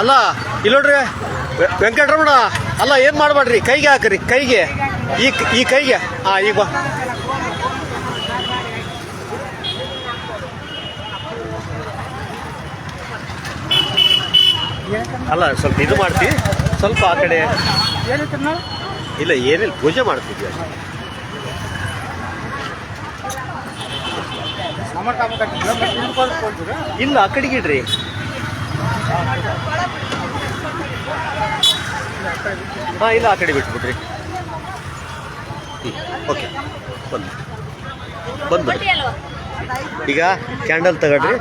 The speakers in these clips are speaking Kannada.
ಅಲ್ಲ ಇಲ್ಲೋಡ್ರಿ ವೆಂಕಟರಮಣ, ಅಲ್ಲ, ಏನು ಮಾಡಬೇಡ್ರಿ? ಕೈಗೆ ಹಾಕ್ರಿ, ಕೈಗೆ. ಈ ಈ ಕೈಗೆ. ಹಾಂ ಈಗ ಅಲ್ಲ, ಸ್ವಲ್ಪ ಇದು ಮಾಡ್ತೀವಿ ಸ್ವಲ್ಪ ಆ ಕಡೆ. ಇಲ್ಲ, ಏನಿಲ್ಲ, ಪೂಜೆ ಮಾಡ್ತಿದ್ವಿ. ಇಲ್ಲ ಆ ಕಡೆಗೆ ಇಡ್ರಿ. ಹಾಂ ಇಲ್ಲ ಆ ಕಡೆ ಬಿಟ್ಬಿಡ್ರಿ. ಓಕೆ. ಬಂದು ಬಂದ್ಬಿಡ್ರಿ ಈಗ ಕ್ಯಾಂಡಲ್ ತಗೊಳ್ರಿ.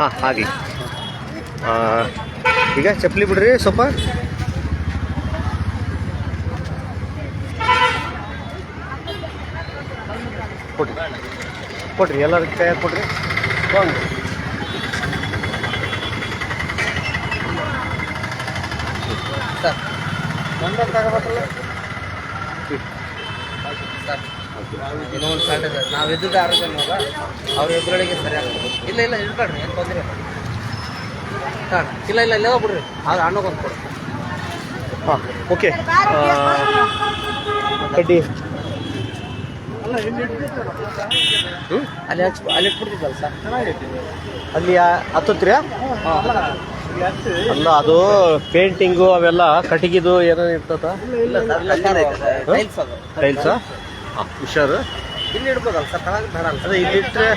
ಹಾಂ ಹಾಗೆ. ಈಗ ಚಪ್ಪಲಿ ಬಿಡ್ರಿ ಸ್ವಲ್ಪ ಕೊಡ್ರಿ. ಕೊಡ್ರಿ ಎಲ್ಲರಿಗೆ ಕೈ ಕೊಡ್ರಿ. ಒಂದು ಇನ್ನೊಂದು ಸಾಟ್ ಇದೆ. ನಾವು ಇದ್ದಿದ್ದು ಆರು ಜನ ಅಲ್ಲ ಅವ್ರ ಎದುರುಗಳಿಗೆ ಸರಿ ಇಲ್ಲ ಇಲ್ಲ ಏನು ತೊಂದರೆ ಇಲ್ಲ. ಹಾಂ ಇಲ್ಲ ಇಲ್ಲ ಇಲ್ಲೇ ಬಿಡ್ರಿ ಅದು ಅಣ್ಣಗೊಂದು ಕೊಡ್ರಿ. ಹಾಂ ಓಕೆ ಕಡ್ಡಿ. ಅಲ್ಲಿ ಹಚ್ ಅಲ್ಲಿ ಇಟ್ಬಿಡ್ತಿದ್ದಲ್ಲ ಸರ್? ಅಲ್ಲಿ ಹತ್ತತ್ರಿ ಅಲ್ಲ ಅದು ಪೇಂಟಿಂಗು ಅವೆಲ್ಲ ಕಟ್ಟಿಗಿದು ಏನೋ ಇರ್ತದ? ಇಲ್ಲ ಟೈಲ್ಸ್ ಹುಷಾರು. ಇಲ್ಲಿ ಇಡ್ಬೋದಲ್ಲ ಸರ್ ಅದೇ ಇಲ್ಲಿಟ್ರೆ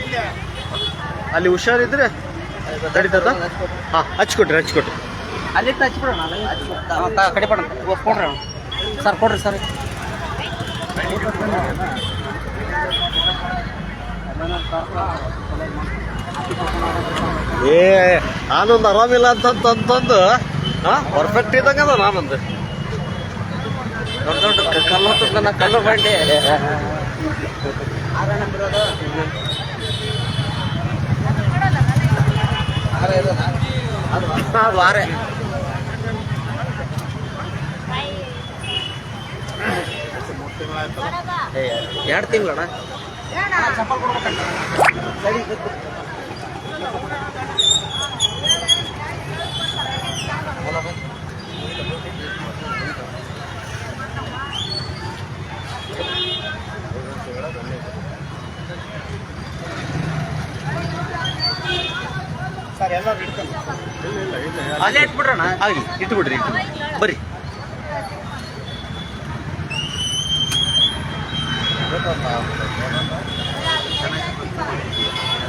ಅಲ್ಲಿ ಹುಷಾರಿದ್ರೆ ತಡಿತದ ಹಾಂ ಹಚ್ಕೊಟ್ರಿ ಹಚ್ಕೊಟ್ರಿ. ಅಲ್ಲಿ ಹಚ್ಬಿಡೋಣ ಅಲ್ಲಿ ಹಚ್ಬಿಡ ಕಡೆ ಪಡ ಕೊಡ್ರಿ. ಸರ್ ಕೊಡ್ರಿ ಸರ್. ಏ ನಾನೊಂದು ಆರಾಮಿಲ್ಲ ಅಂತಂತಂದು ಹಾಂ ಪರ್ಫೆಕ್ಟ್ ಇದ್ದಂಗೆ ಅದ ನಾನೊಂದು. ದೊಡ್ಡ ದೊಡ್ಡ ಕಲ್ಲು ಹೊತ್ತದ ನಾ ಕಲ್ಲು ಬಂಡೆ. ವಾರೆ ಎರಡು ತಿಂಗಳಣ್ಣ. ಅಲ್ಲೇ ಇಟ್ಬಿಡ್ರಣ ಆಗಲಿ ಇಟ್ಬಿಡ್ರಿ ಇಟ್ಬಿಡ್ರಿ ಬರ್ರಿ ಬರ್ರಿ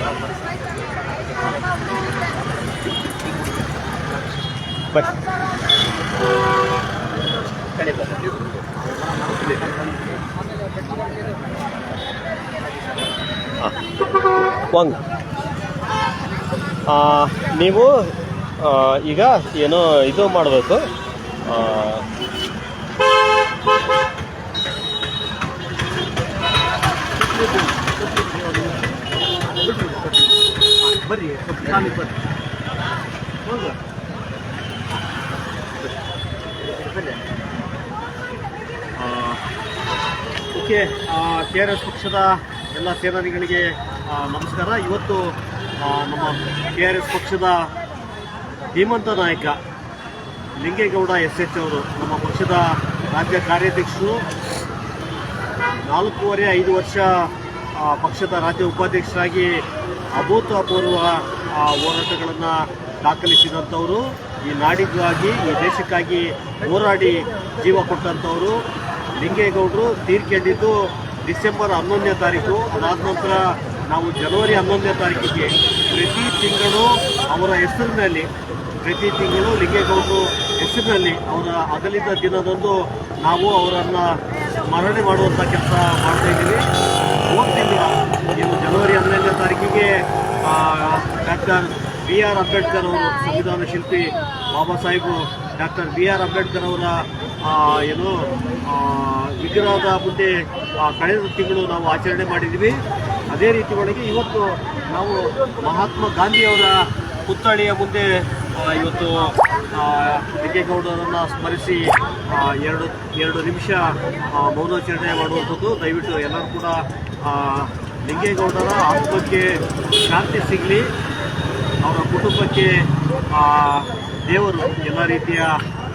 ಹಾಂ. ವಾಂಗ್. ನೀವು ಈಗ ಏನೋ ಇದು ಮಾಡಬೇಕು. ಓಕೆ ಕೆ ಆರ್ ಎಸ್ ಪಕ್ಷದ ಎಲ್ಲ ಸೇನಾನಿಗಳಿಗೆ ನಮಸ್ಕಾರ. ಇವತ್ತು ನಮ್ಮ ಕೆ ಆರ್ ಎಸ್ ಪಕ್ಷದ ಧೀಮಂತ ನಾಯಕ ಲಿಂಗೇಗೌಡ ಎಸ್ ಎಚ್ ಅವರು, ನಮ್ಮ ಪಕ್ಷದ ರಾಜ್ಯ ಕಾರ್ಯಾಧ್ಯಕ್ಷರು, ನಾಲ್ಕೂವರೆ ಐದು ವರ್ಷ ಪಕ್ಷದ ರಾಜ್ಯ ಉಪಾಧ್ಯಕ್ಷರಾಗಿ ಅಭೂತಪೂರ್ವ ಆ, ಹೋರಾಟಗಳನ್ನು ದಾಖಲಿಸಿದಂಥವರು ಈ ನಾಡಿಗಾಗಿ ಈ ದೇಶಕ್ಕಾಗಿ ಹೋರಾಡಿ ಜೀವ ಕೊಟ್ಟಂಥವರು. ಲಿಂಗೇಗೌಡರು ತೀರ್ಕೊಂಡಿದ್ದು ಡಿಸೆಂಬರ್ ಹನ್ನೊಂದನೇ ತಾರೀಕು. ಅದಾದ ನಂತರ ನಾವು ಜನವರಿ ಹನ್ನೊಂದನೇ ತಾರೀಕಿಗೆ ಪ್ರತಿ ತಿಂಗಳು ಅವರ ಹೆಸರಿನಲ್ಲಿ ಪ್ರತಿ ತಿಂಗಳು ಲಿಂಗೇಗೌಡರು ಹೆಸರಿನಲ್ಲಿ ಅವರ ಅಗಲಿದ ದಿನದಂದು ನಾವು ಅವರನ್ನು ಸ್ಮರಣೆ ಮಾಡುವಂಥ ಕೆಲಸ ಮಾಡ್ತಾ ಇನ್ನು ಜನವರಿ ಹದಿನೈದನೇ ತಾರೀಕಿಗೆ ಡಾಕ್ಟರ್ ಬಿ ಆರ್ ಅಂಬೇಡ್ಕರ್ ಅವರು ಸಂವಿಧಾನ ಶಿಲ್ಪಿ Baba Saheb doctor B R Ambedkar ಅವರ ಏನು ವಿಗ್ರಹದ ಮುಂದೆ ಕಳೆದ ತಿಂಗಳು ನಾವು ಆಚರಣೆ ಮಾಡಿದ್ದೀವಿ ಅದೇ ರೀತಿ ಒಳಗೆ ಇವತ್ತು ನಾವು ಮಹಾತ್ಮ ಗಾಂಧಿಯವರ ಪುತ್ಥಳಿಯ ಮುಂದೆ ಇವತ್ತು ಆ, ಲಿಂಗೇಗೌಡರನ್ನು ಸ್ಮರಿಸಿ ಎರಡು ಎರಡು ನಿಮಿಷ ಮೌನಾಚರಣೆ ಮಾಡುವಂಥದ್ದು. ದಯವಿಟ್ಟು ಎಲ್ಲರೂ ಕೂಡ ಲಿಂಗೇಗೌಡರ ಆತ್ಮಕ್ಕೆ ಶಾಂತಿ ಸಿಗಲಿ, ಅವರ ಕುಟುಂಬಕ್ಕೆ ದೇವರು ಎಲ್ಲ ರೀತಿಯ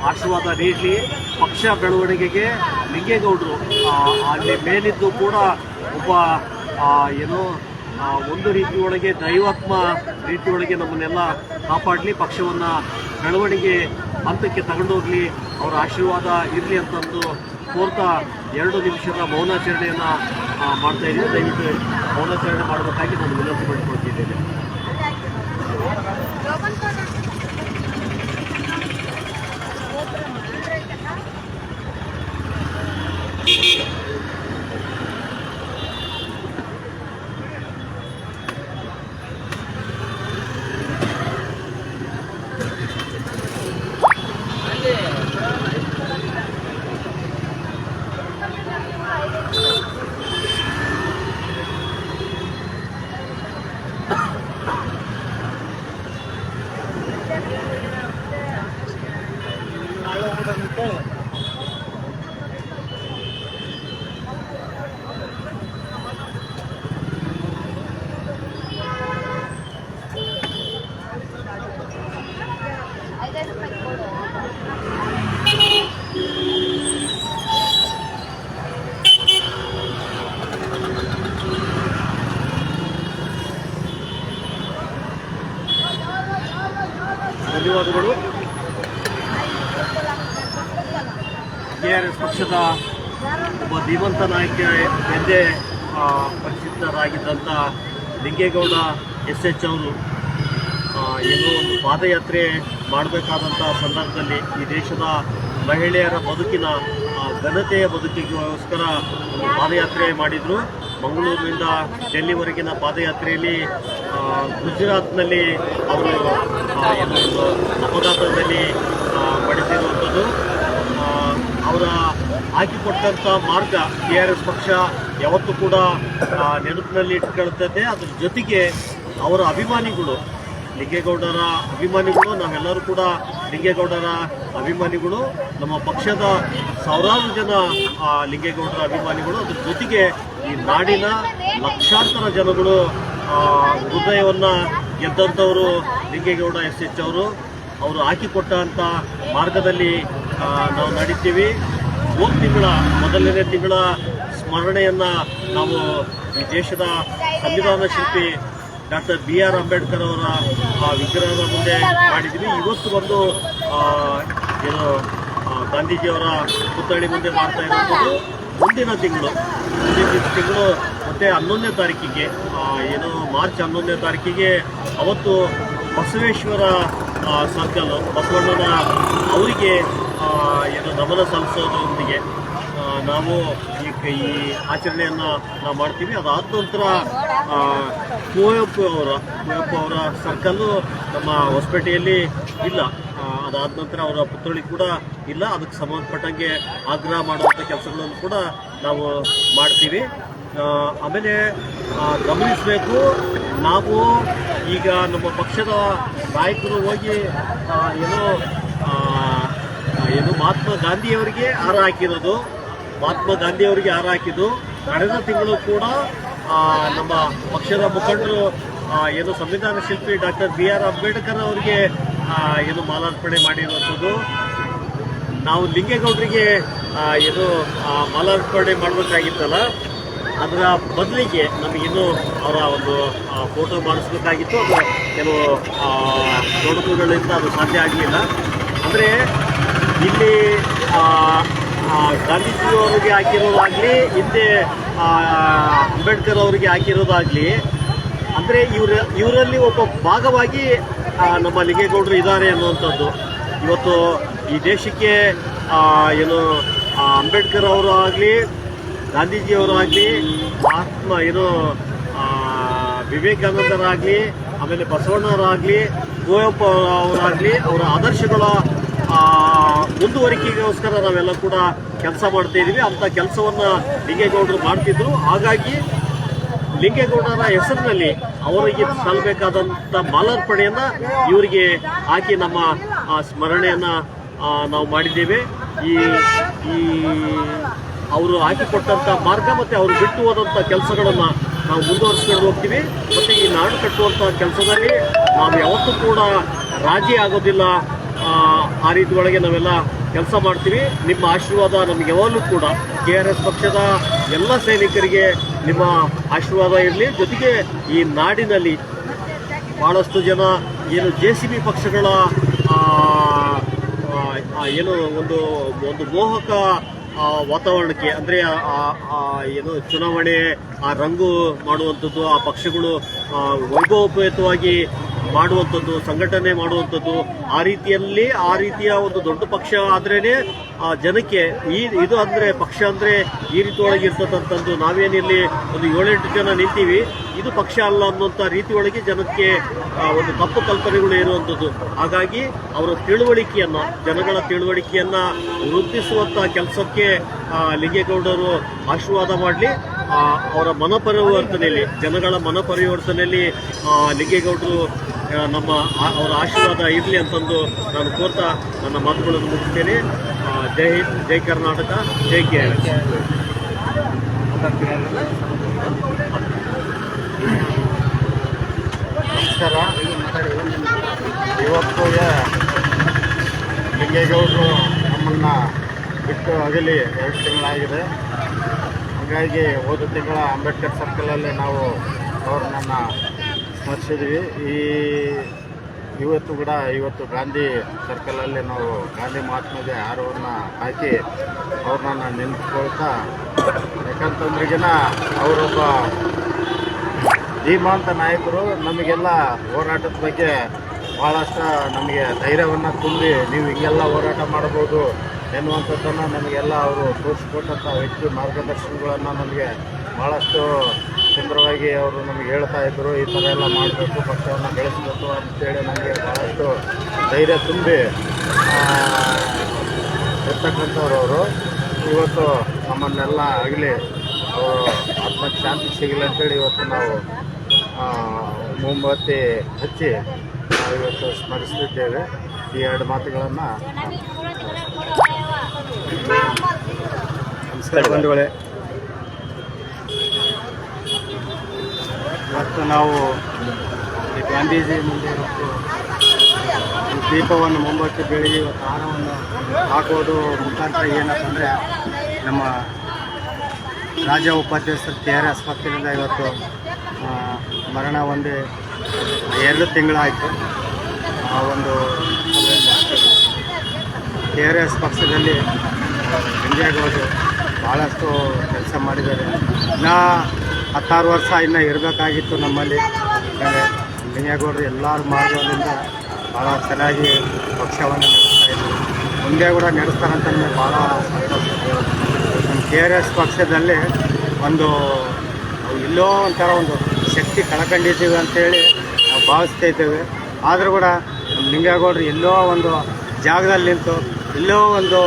ಆಶೀರ್ವಾದ ನೀಡಲಿ. ಪಕ್ಷ ಬೆಳವಣಿಗೆಗೆ ಲಿಂಗೇಗೌಡರು ಅಲ್ಲಿ ಮೇಲಿದ್ದು ಕೂಡ ಒಬ್ಬ ಏನೋ ಒಂದು ರೀತಿಯೊಳಗೆ ದೈವಾತ್ಮ ರೀತಿಯೊಳಗೆ ನಮ್ಮನ್ನೆಲ್ಲ ಕಾಪಾಡಲಿ, ಪಕ್ಷವನ್ನು ಬೆಳವಣಿಗೆ ಹಂತಕ್ಕೆ ತಗೊಂಡೋಗಲಿ, ಅವರ ಆಶೀರ್ವಾದ ಇರಲಿ ಅಂತಂದು ಕೋರ್ತಾ ಎರಡು ನಿಮಿಷದ ಮೌನಾಚರಣೆಯನ್ನು ಮಾಡ್ತಾ ಇದ್ದೀನಿ ದಯವಿಟ್ಟು ಮೌನಾಚರಣೆ ಮಾಡಬೇಕಾಗಿ ನಾನು ವಿನಂತಿ ಮಾಡಿಕೊಳ್ತಿದ್ದೇನೆ. ಧನ್ಯವಾದಗಳು. ಕೆ ಆರ್ ಎಸ್ ಪಕ್ಷದ ಒಬ್ಬ ಧೀಮಂತ ನಾಯಕ ಎಂದೇ ಪರಿಚಿತರಾಗಿದ್ದಂಥ ಲಿಂಗೇಗೌಡ ಎಸ್ ಎಚ್ ಅವರು ಏನೋ ಒಂದು ಪಾದಯಾತ್ರೆ ಮಾಡಬೇಕಾದಂಥ ಸಂದರ್ಭದಲ್ಲಿ ಈ ದೇಶದ ಮಹಿಳೆಯರ ಬದುಕಿನ ಘನತೆಯ ಬದುಕಿಗೋಸ್ಕರ ಪಾದಯಾತ್ರೆ ಮಾಡಿದರು. ಮಂಗಳೂರಿನಿಂದ ಡೆಲ್ಲಿವರೆಗಿನ ಪಾದಯಾತ್ರೆಯಲ್ಲಿ ಗುಜರಾತ್ನಲ್ಲಿ ಅವರು ಅಪಘಾತದಲ್ಲಿ ಪಡಿಸಿರುವಂಥದ್ದು ಅವರ ಹಾಕಿಕೊಟ್ಟಂಥ ಮಾರ್ಗ ಟಿ ಆರ್ ಎಸ್ ಪಕ್ಷ ಯಾವತ್ತೂ ಕೂಡ ನೆನಪಿನಲ್ಲಿ ಇಟ್ಕೊಳ್ತದೆ. ಅದ್ರ ಜೊತೆಗೆ ಅವರ ಅಭಿಮಾನಿಗಳು, ಲಿಂಗೇಗೌಡರ ಅಭಿಮಾನಿಗಳು, ನಾವೆಲ್ಲರೂ ಕೂಡ ಲಿಂಗೇಗೌಡರ ಅಭಿಮಾನಿಗಳು, ನಮ್ಮ ಪಕ್ಷದ ಸಾವಿರಾರು ಜನ ಲಿಂಗೇಗೌಡರ ಅಭಿಮಾನಿಗಳು, ಅದ್ರ ಜೊತೆಗೆ ಈ ನಾಡಿನ ಲಕ್ಷಾಂತರ ಜನಗಳು ಹೃದಯವನ್ನು ಗೆದ್ದಂಥವರು ಲಿಂಗೇಗೌಡ ಎಸ್ ಎಚ್ ಅವರು ಅವರು ಹಾಕಿಕೊಟ್ಟಂಥ ಮಾರ್ಗದಲ್ಲಿ ನಾವು ನಡೀತೀವಿ. ಹೋದ ತಿಂಗಳ, ಮೊದಲನೇ ತಿಂಗಳ ಸ್ಮರಣೆಯನ್ನು ನಾವು ಈ ದೇಶದ ಸಂವಿಧಾನ ಶಿಲ್ಪಿ ಡಾಕ್ಟರ್ ಬಿ ಆರ್ ಅಂಬೇಡ್ಕರ್ ಅವರ ವಿಗ್ರಹದ ಮುಂದೆ ಮಾಡಿದ್ವಿ ಇವತ್ತು ಬಂದು ಏನು ಗಾಂಧೀಜಿಯವರ ಪುತ್ಥಳಿ ಮುಂದೆ ಮಾಡ್ತಾ ಇರೋದು ಮುಂದಿನ ತಿಂಗಳು. ಮುಂದಿನ ತಿಂಗಳು ಮತ್ತೆ ಹನ್ನೊಂದನೇ ತಾರೀಕಿಗೆ ಏನು ಮಾರ್ಚ್ ಹನ್ನೊಂದನೇ ತಾರೀಕಿಗೆ ಅವತ್ತು ಬಸವೇಶ್ವರ ಸರ್ಕಲ್, ಬಸವಣ್ಣನ ಅವರಿಗೆ ಏನು ನಮನ ಸಲ್ಲಿಸೋದೊಂದಿಗೆ ನಾವು ಈ ಈ ಆಚರಣೆಯನ್ನು ನಾವು ಮಾಡ್ತೀವಿ. ಅದಾದ ನಂತರ ಕುವೆಂಪು ಅವರ ಕುವೆಂಪು ಅವರ ಸರ್ಕಲ್ಲು ನಮ್ಮ ಹೊಸಪೇಟೆಯಲ್ಲಿ ಇಲ್ಲ. ಅದಾದ ನಂತರ ಅವರ ಪುತ್ರಳಿ ಕೂಡ ಇಲ್ಲ. ಅದಕ್ಕೆ ಸಂಬಂಧಪಟ್ಟಂಗೆ ಆಗ್ರಹ ಮಾಡುವಂಥ ಕೆಲಸಗಳನ್ನು ಕೂಡ ನಾವು ಮಾಡ್ತೀವಿ. ಆಮೇಲೆ ಗಮನಿಸಬೇಕು. ನಾವು ಈಗ ನಮ್ಮ ಪಕ್ಷದ ನಾಯಕರು ಹೋಗಿ ಏನು ಏನೋ ಮಹಾತ್ಮ ಗಾಂಧಿಯವರಿಗೆ ಹಾರ ಹಾಕಿರೋದು. ಮಹಾತ್ಮ ಗಾಂಧಿಯವರಿಗೆ ಹಾರ ಹಾಕಿದ್ದು. ಕಳೆದ ತಿಂಗಳು ಕೂಡ ನಮ್ಮ ಪಕ್ಷದ ಮುಖಂಡರು ಏನು ಸಂವಿಧಾನ ಶಿಲ್ಪಿ ಡಾಕ್ಟರ್ ಬಿ ಆರ್ ಅಂಬೇಡ್ಕರ್ ಅವರಿಗೆ ಏನು ಮಾಲಾರ್ಪಣೆ ಮಾಡಿರುವಂಥದ್ದು. ನಾವು ಲಿಂಗೇಗೌಡರಿಗೆ ಏನು ಮಾಲಾರ್ಪಣೆ ಮಾಡಬೇಕಾಗಿತ್ತಲ್ಲ. ಅದರ ಬದಲಿಗೆ ನಮಗಿನ್ನೂ ಅವರ ಒಂದು ಫೋಟೋ ಮಾಡಿಸ್ಬೇಕಾಗಿತ್ತು. ಅದು ಕೆಲವು ತೊಡಕುಗಳಿಂದ ಅದು ಸಾಧ್ಯ ಆಗಲಿಲ್ಲ. ಅಂದರೆ ಇಲ್ಲಿ ಗಾಂಧೀಜಿಯವರಿಗೆ ಹಾಕಿರೋದಾಗಲಿ, ಹಿಂದೆ ಅಂಬೇಡ್ಕರ್ ಅವರಿಗೆ ಹಾಕಿರೋದಾಗಲಿ, ಅಂದರೆ ಇವರ, ಇವರಲ್ಲಿ ಒಬ್ಬ ಭಾಗವಾಗಿ ನಮ್ಮ ಲಿಂಗೇಗೌಡರು ಇದ್ದಾರೆ ಅನ್ನುವಂಥದ್ದು. ಇವತ್ತು ಈ ದೇಶಕ್ಕೆ ಏನು ಅಂಬೇಡ್ಕರ್ ಅವರು ಆಗಲಿ ಗಾಂಧೀಜಿಯವರು ಆಗಲಿ ಮಹಾತ್ಮ ಏನು ವಿವೇಕಾನಂದರಾಗಲಿ, ಆಮೇಲೆ ಬಸವಣ್ಣವರಾಗಲಿ ಕುವೆಂಪು ಅವರಾಗಲಿ, ಅವರ ಆದರ್ಶಗಳ ಮುಂದುವರಿಕೆಗೋಸ್ಕರ ನಾವೆಲ್ಲ ಕೂಡ ಕೆಲಸ ಮಾಡ್ತಾ ಇದ್ದೀವಿ ಅಂಥ ಕೆಲಸವನ್ನು ಲಿಂಗೇಗೌಡರು ಮಾಡ್ತಿದ್ರು. ಹಾಗಾಗಿ ಲಿಂಗೇಗೌಡರ ಹೆಸರಿನಲ್ಲಿ ಅವರಿಗೆ ಸಲ್ಲಬೇಕಾದಂಥ ಮಾಲಾರ್ಪಣೆಯನ್ನು ಇವರಿಗೆ ಹಾಕಿ ನಮ್ಮ ಸ್ಮರಣೆಯನ್ನು ನಾವು ಮಾಡಿದ್ದೇವೆ. ಈ ಈ ಅವರು ಹಾಕಿಕೊಟ್ಟಂಥ ಮಾರ್ಗ ಮತ್ತು ಅವರು ಬಿಟ್ಟು ಹೋದಂಥ ಕೆಲಸಗಳನ್ನು ನಾವು ಮುಂದುವರಿಸ್ಕೊಂಡು ಹೋಗ್ತೀವಿ. ಮತ್ತು ಈ ನಾಡು ಕಟ್ಟುವಂಥ ಕೆಲಸದಲ್ಲಿ ನಾವು ಯಾವತ್ತೂ ಕೂಡ ರಾಜಿ ಆಗೋದಿಲ್ಲ. ಆ, ರೀತಿ ಒಳಗೆ ನಾವೆಲ್ಲ ಕೆಲಸ ಮಾಡ್ತೀವಿ. ನಿಮ್ಮ ಆಶೀರ್ವಾದ ನಮಗೆ ಯಾವಾಗಲೂ ಕೂಡ ಕೆ ಆರ್ ಎಸ್ ಪಕ್ಷದ ಎಲ್ಲ ಸೈನಿಕರಿಗೆ ನಿಮ್ಮ ಆಶೀರ್ವಾದ ಇರಲಿ. ಜೊತೆಗೆ ಈ ನಾಡಿನಲ್ಲಿ ಭಾಳಷ್ಟು ಜನ ಏನು ಜೆ ಸಿ ಬಿ ಪಕ್ಷಗಳ ಏನು ಒಂದು ಒಂದು ಮೋಹಕ ವಾತಾವರಣಕ್ಕೆ ಅಂದರೆ ಏನು ಚುನಾವಣೆ ಆ ರಂಗು ಮಾಡುವಂಥದ್ದು ಆ ಪಕ್ಷಗಳು ಆ, ವೈಭವೋಪೇತವಾಗಿ ಮಾಡುವಂಥದ್ದು ಸಂಘಟನೆ ಮಾಡುವಂಥದ್ದು ಆ ರೀತಿಯಲ್ಲಿ ಆ ರೀತಿಯ ಒಂದು ದೊಡ್ಡ ಪಕ್ಷ ಆದ್ರೇನೆ ಆ ಜನಕ್ಕೆ ಈ ಇದು ಅಂದ್ರೆ ಪಕ್ಷ ಅಂದ್ರೆ ಈ ರೀತಿ ಒಳಗೆ ಇರ್ತದಂತಂದು ನಾವೇನಿಲ್ಲಿ ಒಂದು ಏಳೆಂಟು ಜನ ನಿಂತೀವಿ. ಇದು ಪಕ್ಷ ಅಲ್ಲ ಅನ್ನುವಂಥ ರೀತಿ ಒಳಗೆ ಜನಕ್ಕೆ ಒಂದು ತಪ್ಪು ಕಲ್ಪನೆಗಳು ಇರುವಂಥದ್ದು. ಹಾಗಾಗಿ ಅವರ ತಿಳುವಳಿಕೆಯನ್ನ, ಜನಗಳ ತಿಳುವಳಿಕೆಯನ್ನ ವೃದ್ಧಿಸುವಂತ ಕೆಲಸಕ್ಕೆ ಲಿಂಗೇಗೌಡರು ಆಶೀರ್ವಾದ ಮಾಡಲಿ. ಅವರ ಮನಪರಿವರ್ತನೆಯಲ್ಲಿ, ಜನಗಳ ಮನಪರಿವರ್ತನೆಯಲ್ಲಿ ಲಿಂಗೇಗೌಡರು ನಮ್ಮ ಅವರ ಆಶೀರ್ವಾದ ಇರಲಿ ಅಂತಂದು ನಾನು ಕೋರ್ತಾ ನನ್ನ ಮಾತುಗಳನ್ನು ಮುಗಿಸ್ತೇನೆ. ಜೈ ಜೈ ಕರ್ನಾಟಕ, ಜೈ ಕೆ ಆರ್ ಎಸ್. ನಮಸ್ಕಾರ. ಇವತ್ತು ಲಿಂಗೇಗೌಡರು ನಮ್ಮನ್ನು ಬಿಟ್ಟು ಅಗಲಿ ಎರಡು ತಿಂಗಳಾಗಿದೆ. ಹಾಗಾಗಿ ಹೋದ ತಿಂಗಳ ಅಂಬೇಡ್ಕರ್ ಸರ್ಕಲಲ್ಲಿ ನಾವು ಅವ್ರನ್ನ ಸ್ಮರಿಸಿದ್ವಿ. ಈ ಇವತ್ತು ಕೂಡ ಇವತ್ತು ಗಾಂಧಿ ಸರ್ಕಲಲ್ಲಿ ನಾವು ಗಾಂಧಿ ಮಹಾತ್ಮಗೆ ಆರವನ್ನು ಹಾಕಿ ಅವ್ರನ್ನ ನೆನೆಸ್ಕೊಳ್ತಾ ಯಾಕಂತಂದ್ರಿಗಿನ ಅವರೊಬ್ಬ ಧೀಮಾಂತ ನಾಯಕರು ನಮಗೆಲ್ಲ ಹೋರಾಟದ ಬಗ್ಗೆ ಭಾಳಷ್ಟು ನಮಗೆ ಧೈರ್ಯವನ್ನು ತುಂಬಿ ನೀವು ಹಿಂಗೆಲ್ಲ ಹೋರಾಟ ಮಾಡ್ಬೋದು ಎನ್ನುವಂಥದ್ದನ್ನು ನಮಗೆಲ್ಲ ಅವರು ತೋರಿಸ್ಕೊಟ್ಟಂಥ ವ್ಯಕ್ತಿ ಮಾರ್ಗದರ್ಶನಗಳನ್ನು ನಮಗೆ ಭಾಳಷ್ಟು ಸುಂದರವಾಗಿ ಅವರು ನಮಗೆ ಹೇಳ್ತಾ ಇದ್ದರು. ಈ ಥರ ಎಲ್ಲ ಮಾಡಬೇಕು, ಪಕ್ಷವನ್ನು ಬೆಳೆಸಬೇಕು ಅಂತೇಳಿ ನಮಗೆ ಭಾಳಷ್ಟು ಧೈರ್ಯ ತುಂಬಿ ಇರ್ತಕ್ಕಂಥವ್ರು ಅವರು ಇವತ್ತು ನಮ್ಮನ್ನೆಲ್ಲ ಆಗಲಿ, ಅವರು ಆತ್ಮಕ್ಕೆ ಶಾಂತಿ ಸಿಗಲಿ ಅಂತೇಳಿ ಇವತ್ತು ನಾವು ಮೊಂಬತ್ತಿ ಹಚ್ಚಿ ನಾವು ಇವತ್ತು ಸ್ಮರಿಸಲಿದ್ದೇವೆ ಈ ಎರಡು ಮಾತುಗಳನ್ನು. ನಮಸ್ಕಾರ. ಬಂಧುಗಳೇ. ಇವತ್ತು ನಾವು ಈ ಗಾಂಧೀಜಿ ಮುಂದೆ ಇವತ್ತು ದೀಪವನ್ನು ಮುಂಬತ್ತಿ ಬೆಳಗ್ಗೆ ಇವತ್ತು ಆಹಾರವನ್ನು ಹಾಕೋದು ಮುಖಾಂತರ ಏನಂತಂದರೆ ನಮ್ಮ ರಾಜ್ಯ ಉಪಾಧ್ಯಕ್ಷರು ಕೆ ಆರ್ ಆಸ್ಪತ್ರೆಯಿಂದ ಇವತ್ತು ಮರಣ ಒಂದೇ ಎರಡು ತಿಂಗಳಾಯಿತು. ಆ ಒಂದು ಕೆ ಆರ್ ಎಸ್ ಪಕ್ಷದಲ್ಲಿ ಇಂಡಿಯಾಗೌಡರು ಭಾಳಷ್ಟು ಕೆಲಸ ಮಾಡಿದ್ದಾರೆ. ಇನ್ನೂ ಹತ್ತಾರು ವರ್ಷ ಇನ್ನೂ ಇರಬೇಕಾಗಿತ್ತು ನಮ್ಮಲ್ಲಿ. ಲಿಂಗೇಗೌಡರು ಎಲ್ಲರ ಮಾರ್ಗದಿಂದ ಭಾಳ ಚೆನ್ನಾಗಿ ಪಕ್ಷವನ್ನು ನಡೆಸ್ತಾ ಇದ್ದರು ಮುಂದೆ ಕೂಡ ನಡೆಸ್ತಾರಂತ ಭಾಳ ಸಂತೋಷ. ನಮ್ಮ ಕೆ ಆರ್ ಎಸ್ ಪಕ್ಷದಲ್ಲಿ ಒಂದು, ಇಲ್ಲೋ ಒಂಥರ ಒಂದು ಶಕ್ತಿ ಕಳ್ಕೊಂಡಿದ್ದೀವಿ ಅಂತೇಳಿ ನಾವು ಭಾವಿಸ್ತಾ ಇದ್ದೇವೆ. ಆದರೂ ಕೂಡ ನಮ್ಮ ಲಿಂಗೇಗೌಡರು ಎಲ್ಲೋ ಒಂದು ಜಾಗದಲ್ಲಿ ನಿಂತು, ಎಲ್ಲೋ ಒಂದು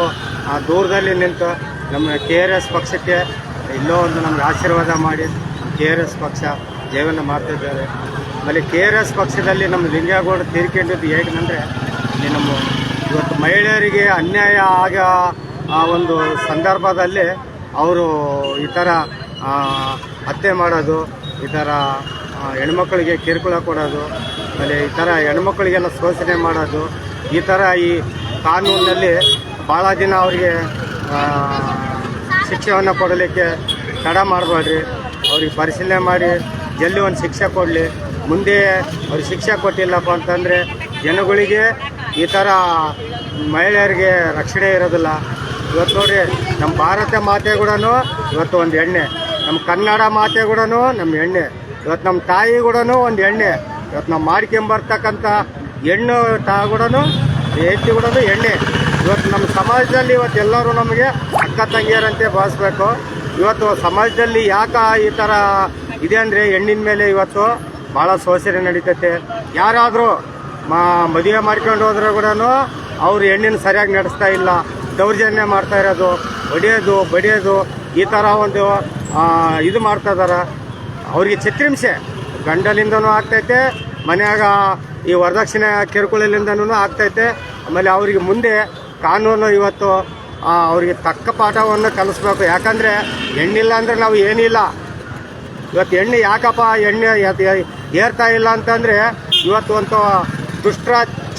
ದೂರದಲ್ಲಿ ನಿಂತು ನಮ್ಮ ಕೆ ಆರ್ ಎಸ್ ಪಕ್ಷಕ್ಕೆ ಎಲ್ಲೋ ಒಂದು ನಮ್ಗೆ ಆಶೀರ್ವಾದ ಮಾಡಿ ಕೆ ಆರ್ ಎಸ್ ಪಕ್ಷ ಜೀವನ ಮಾಡ್ತಿದ್ದಾರೆ ಆಮೇಲೆ ಕೆ ಆರ್ ಎಸ್ ಪಕ್ಷದಲ್ಲಿ ನಮ್ಮ ಲಿಂಗೇಗೌಡರು ತೀರ್ಕೊಂಡಿದ್ದು ಹೇಗಂದರೆ ನಮ್ಮ ಇವತ್ತು ಮಹಿಳೆಯರಿಗೆ ಅನ್ಯಾಯ ಆಗ, ಆ, ಒಂದು ಸಂದರ್ಭದಲ್ಲಿ ಅವರು ಈ ಥರ ಹತ್ಯೆ ಮಾಡೋದು ಈ ಥರ ಹೆಣ್ಮಕ್ಳಿಗೆ ಕಿರುಕುಳ ಕೊಡೋದು, ಆಮೇಲೆ ಈ ಥರ ಹೆಣ್ಮಕ್ಳಿಗೆಲ್ಲ ಶೋಷಣೆ ಮಾಡೋದು, ಈ ಥರ ಈ ಕಾನೂನಿನಲ್ಲಿ ಭಾಳ ದಿನ ಅವರಿಗೆ ಶಿಕ್ಷೆಯನ್ನು ಕೊಡಲಿಕ್ಕೆ ತಡ ಮಾಡಬೇಡ್ರಿ. ಅವ್ರಿಗೆ ಪರಿಶೀಲನೆ ಮಾಡಿ ಜಲ್ಲಿ ಒಂದು ಶಿಕ್ಷೆ ಕೊಡಲಿ. ಮುಂದೆ ಅವ್ರಿಗೆ ಶಿಕ್ಷೆ ಕೊಟ್ಟಿಲ್ಲಪ್ಪ ಅಂತಂದರೆ ಜನಗಳಿಗೆ ಈ ಥರ ಮಹಿಳೆಯರಿಗೆ ರಕ್ಷಣೆ ಇರೋದಿಲ್ಲ. ಇವತ್ತು ನೋಡಿ ನಮ್ಮ ಭಾರತ ಮಾತೆ ಕೂಡ ಇವತ್ತು ಒಂದು ಎಣ್ಣೆ. ನಮ್ಮ ಕನ್ನಡ ಮಾತೆ ಕೂಡ ನಮ್ಮ ಹೆಣ್ಣೆ ಇವತ್ತು ನಮ್ಮ ತಾಯಿ ಕೂಡ ಒಂದು ಎಣ್ಣೆ ಇವತ್ತು ನಾವು ಮಾಡ್ಕೊಂಬರ್ತಕ್ಕಂಥ ಹೆಣ್ಣು ತಾ ಕೂಡ ಹೆಂಡತಿ ಕೂಡ ಎಣ್ಣೆ ಇವತ್ತು ನಮ್ಮ ಸಮಾಜದಲ್ಲಿ ಇವತ್ತು ಎಲ್ಲರೂ ನಮಗೆ ಅಕ್ಕ ತಂಗಿಯರಂತೆ ಭಾವಿಸ್ಬೇಕು ಇವತ್ತು ಸಮಾಜದಲ್ಲಿ ಯಾಕೆ ಈ ಥರ ಇದೆ ಅಂದರೆ ಹೆಣ್ಣಿನ ಮೇಲೆ ಇವತ್ತು ಭಾಳ ಶೋಷಣೆ ನಡೀತೈತೆ. ಯಾರಾದರೂ ಮಾ, ಮದುವೆ ಮಾಡ್ಕೊಂಡು ಹೋದ್ರೆ ಕೂಡ ಅವ್ರು ಹೆಣ್ಣಿನ ಸರಿಯಾಗಿ ನಡೆಸ್ತಾ ಇಲ್ಲ. ದೌರ್ಜನ್ಯ ಮಾಡ್ತಾ ಇರೋದು, ಹೊಡೆಯೋದು, ಬಡಿಯೋದು, ಈ ಥರ ಒಂದು ಇದು ಮಾಡ್ತಾ ಅವರಿಗೆ ಚಿತ್ರಿಂಸೆ ಗಂಡಲಿಂದನೂ ಆಗ್ತೈತೆ, ಮನೆಯಾಗ ಈ ವರದಕ್ಷಿಣೆ ಕಿರುಕುಳಲಿಂದನೂ ಆಗ್ತೈತೆ. ಆಮೇಲೆ ಅವರಿಗೆ ಮುಂದೆ ಕಾನೂನು ಇವತ್ತು ಅವರಿಗೆ ತಕ್ಕ ಪಾಠವನ್ನು ಕಲಿಸ್ಬೇಕು. ಯಾಕಂದರೆ ಹೆಣ್ಣಿಲ್ಲ ಅಂದರೆ ನಾವು ಏನಿಲ್ಲ. ಇವತ್ತು ಎಣ್ಣೆ ಯಾಕಪ್ಪ ಎಣ್ಣೆ ಏರ್ತಾ ಇಲ್ಲ ಅಂತಂದ್ರೆ ಇವತ್ತು ಒಂದು ದುಷ್ಟ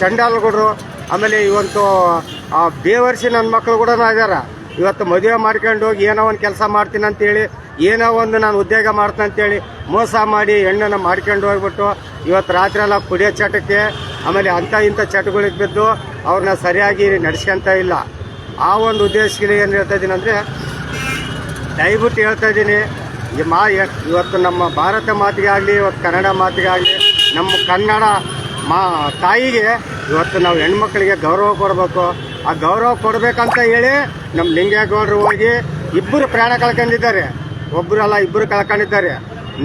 ಚಂಡಾಲಗಳು ಆಮೇಲೆ ಇವತ್ತು ಬೇವರ್ಸಿ ನನ್ನ ಮಕ್ಕಳು ಕೂಡ ಇದಾರ. ಇವತ್ತು ಮದುವೆ ಮಾಡ್ಕೊಂಡು ಹೋಗಿ ಏನೋ ಒಂದು ಕೆಲಸ ಮಾಡ್ತೀನಿ ಅಂತೇಳಿ ಏನೋ ಒಂದು ನಾನು ಉದ್ಯೋಗ ಮಾಡ್ತೇನೆ ಅಂತೇಳಿ ಮೋಸ ಮಾಡಿ ಹೆಣ್ಣನ್ನು ಮಾಡ್ಕೊಂಡು ಹೋಗ್ಬಿಟ್ಟು ಇವತ್ತು ರಾತ್ರಿ ಎಲ್ಲ ಕುಡಿಯೋ ಚಟಕ್ಕೆ, ಆಮೇಲೆ ಅಂಥ ಇಂಥ ಚಟಗಳಿಗೆ ಬಿದ್ದು ಅವ್ರನ್ನ ಸರಿಯಾಗಿ ನಡೆಸ್ಕೊಂತ ಇಲ್ಲ. ಆ ಒಂದು ಉದ್ದೇಶಕ್ಕೆ ಏನು ಹೇಳ್ತಾ ಇದ್ದೀನಿ ಅಂದರೆ, ದಯವಿಟ್ಟು ಹೇಳ್ತಾ ಇದ್ದೀನಿ ಮಾ ಇವತ್ತು ನಮ್ಮ ಭಾರತ ಮಾತಿಗೆ ಆಗಲಿ, ಇವತ್ತು ಕನ್ನಡ ಮಾತಿಗಾಗಲಿ ನಮ್ಮ ಕನ್ನಡ ಮಾ ತಾಯಿಗೆ ಇವತ್ತು ನಾವು ಹೆಣ್ಮಕ್ಳಿಗೆ ಗೌರವ ಕೊಡಬೇಕು. ಆ ಗೌರವ ಕೊಡಬೇಕಂತ ಹೇಳಿ ನಮ್ಮ ಲಿಂಗೇಗೌಡರು ಹೋಗಿ ಇಬ್ಬರು ಪ್ರಾಣ ಕಳ್ಕೊಂಡಿದ್ದಾರೆ. ಒಬ್ಬರಲ್ಲ ಇಬ್ಬರು ಕಳ್ಕೊಂಡಿದ್ದಾರೆ.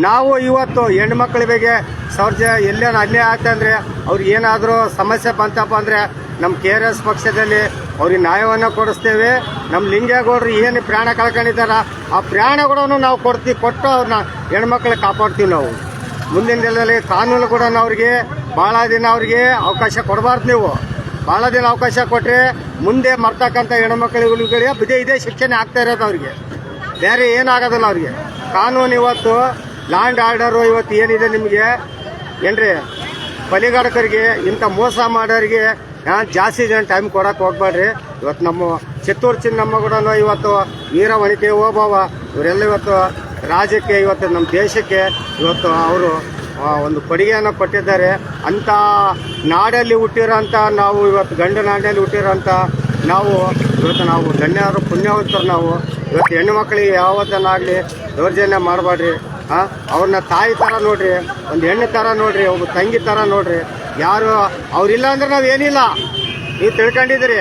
ನಾವು ಇವತ್ತು ಹೆಣ್ಮಕ್ಳ ಬಗ್ಗೆ ಸೌರ್ಜ ಎಲ್ಲೇನು ಅಲ್ಲೇ ಆಯ್ತು ಅಂದರೆ ಅವ್ರಿಗೆ ಏನಾದರೂ ಸಮಸ್ಯೆ ಬಂತಪ್ಪ ಅಂದರೆ ನಮ್ಮ ಕೆ ಆರ್ ಎಸ್ ಪಕ್ಷದಲ್ಲಿ ಅವ್ರಿಗೆ ನ್ಯಾಯವನ್ನು ಕೊಡಿಸ್ತೇವೆ. ನಮ್ಮ ಲಿಂಗೇಗೌಡರು ಏನು ಪ್ರಾಣ ಕಳ್ಕೊಂಡಿದ್ದಾರ ಆ ಪ್ರಾಣಗಳನ್ನು ನಾವು ಕೊಡ್ತೀವಿ ಕೊಟ್ಟು ಅವ್ರನ್ನ ಹೆಣ್ಮಕ್ಳಿಗೆ ಕಾಪಾಡ್ತೀವಿ ನಾವು. ಮುಂದಿನ ದಿನದಲ್ಲಿ ಕಾನೂನು ಕೂಡ ಅವ್ರಿಗೆ ಭಾಳ ದಿನ ಅವ್ರಿಗೆ ಅವಕಾಶ ಕೊಡಬಾರ್ದು ನೀವು. ಭಾಳ ದಿನ ಅವಕಾಶ ಕೊಟ್ಟರೆ ಮುಂದೆ ಮರ್ತಕ್ಕಂಥ ಹೆಣ್ಮಕ್ಳುಗಳಿಗೆ ಇದೇ ಇದೇ ಶಿಕ್ಷಣ ಆಗ್ತಾ ಇರೋದು ಅವ್ರಿಗೆ. ಬೇರೆ ಏನಾಗೋದಿಲ್ಲ ಅವ್ರಿಗೆ. ಕಾನೂನು ಇವತ್ತು ಲ್ಯಾಂಡ್ ಆರ್ಡರು ಇವತ್ತು ಏನಿದೆ ನಿಮಗೆ? ಏನ್ರಿ? ಬಲಿಗಾಡಕರಿಗೆ ಇಂಥ ಮೋಸ ಮಾಡೋರಿಗೆ ಜಾಸ್ತಿ ಜನ ಟೈಮ್ ಕೊಡಕ್ಕೆ ಹೋಗ್ಬೇಡ್ರಿ. ಇವತ್ತು ನಮ್ಮ ಚಿತ್ತೂರು ಚಿನ್ನಮ್ಮ ಕೂಡ ಇವತ್ತು ವೀರ ವನಿಕೆ ಓಬವ್ವ, ಇವರೆಲ್ಲ ಇವತ್ತು ರಾಜ್ಯಕ್ಕೆ, ಇವತ್ತು ನಮ್ಮ ದೇಶಕ್ಕೆ ಇವತ್ತು ಅವರು ಒಂದು ಕೊಡುಗೆಯನ್ನು ಕೊಟ್ಟಿದ್ದಾರೆ. ಅಂಥ ನಾಡಲ್ಲಿ ಹುಟ್ಟಿರೋಂಥ ನಾವು ಇವತ್ತು ಗಂಡು ನಾಡಲ್ಲಿ ಹುಟ್ಟಿರೋಂಥ ನಾವು, ಇವತ್ತು ನಾವು ಗಣ್ಯರು ಪುಣ್ಯವಂತರು ನಾವು. ಇವತ್ತು ಹೆಣ್ಣು ಮಕ್ಕಳಿಗೆ ಯಾವತ್ತನ್ನಾಗಲಿ ದೌರ್ಜನ್ಯ ಮಾಡಬೇಡ್ರಿ, ಆ? ಅವ್ರನ್ನ ತಾಯಿ ಥರ ನೋಡ್ರಿ, ಒಂದು ಹೆಣ್ಣು ಥರ ನೋಡ್ರಿ, ಒಬ್ಬ ತಂಗಿ ಥರ ನೋಡ್ರಿ. ಯಾರು, ಅವ್ರಿಲ್ಲ ಅಂದ್ರೆ ನಾವು ಏನಿಲ್ಲ. ನೀವು ತಿಳ್ಕೊಂಡಿದ್ದೀರಿ?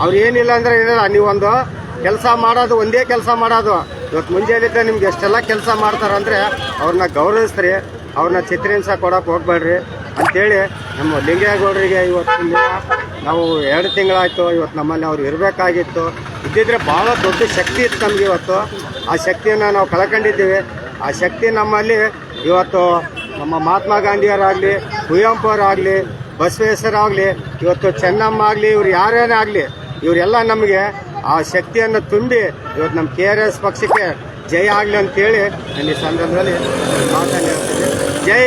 ಅವ್ರು ಏನಿಲ್ಲ ಅಂದ್ರೆ ಏನಿಲ್ಲ. ನೀವೊಂದು ಕೆಲಸ ಮಾಡೋದು ಒಂದೇ ಕೆಲಸ ಮಾಡೋದು. ಇವತ್ತು ಮುಂಜಾನೆಯಿಂದ ನಿಮ್ಗೆ ಎಷ್ಟೆಲ್ಲ ಕೆಲಸ ಮಾಡ್ತಾರಂದ್ರೆ ಅವ್ರನ್ನ ಗೌರವಿಸ್ರಿ, ಅವ್ರನ್ನ ಚಿತ್ರಹಿಂಸ ಕೊಡೋಕೆ ಹೋಗ್ಬೇಡ್ರಿ ಅಂಥೇಳಿ ನಮ್ಮ ಲಿಂಗೇಗೌಡರಿಗೆ ಇವತ್ತು ನಾವು ಎರಡು ತಿಂಗಳಾಯಿತು ಇವತ್ತು ನಮ್ಮಲ್ಲಿ ಅವ್ರು ಇರಬೇಕಾಗಿತ್ತು. ಇದ್ದಿದ್ರೆ ಭಾಳ ದೊಡ್ಡ ಶಕ್ತಿ ಇತ್ತು ನಮ್ಗೆ ಇವತ್ತು. ಆ ಶಕ್ತಿಯನ್ನು ನಾವು ಕಳ್ಕೊಂಡಿದ್ದೀವಿ. ಆ ಶಕ್ತಿ ನಮ್ಮಲ್ಲಿ ಇವತ್ತು ನಮ್ಮ ಮಹಾತ್ಮ ಗಾಂಧಿಯವರಾಗಲಿ ಅವರಾಗಲಿ ಬಸವೇಶ್ವರಾಗಲಿ ಇವತ್ತು ಚೆನ್ನಮ್ಮ ಆಗಲಿ, ಇವ್ರು ಯಾರೇನೇ ಆಗಲಿ, ಇವರೆಲ್ಲ ನಮಗೆ ಆ ಶಕ್ತಿಯನ್ನು ತುಂಬಿ ಇವತ್ತು ನಮ್ಮ ಕೆ ಆರ್ ಎಸ್ ಪಕ್ಷಕ್ಕೆ ಜಯ ಆಗಲಿ ಅಂತೇಳಿ ನಾನು ಈ ಸಂದರ್ಭದಲ್ಲಿ ಮಾತನಾಡ್ತೀನಿ ಜೈ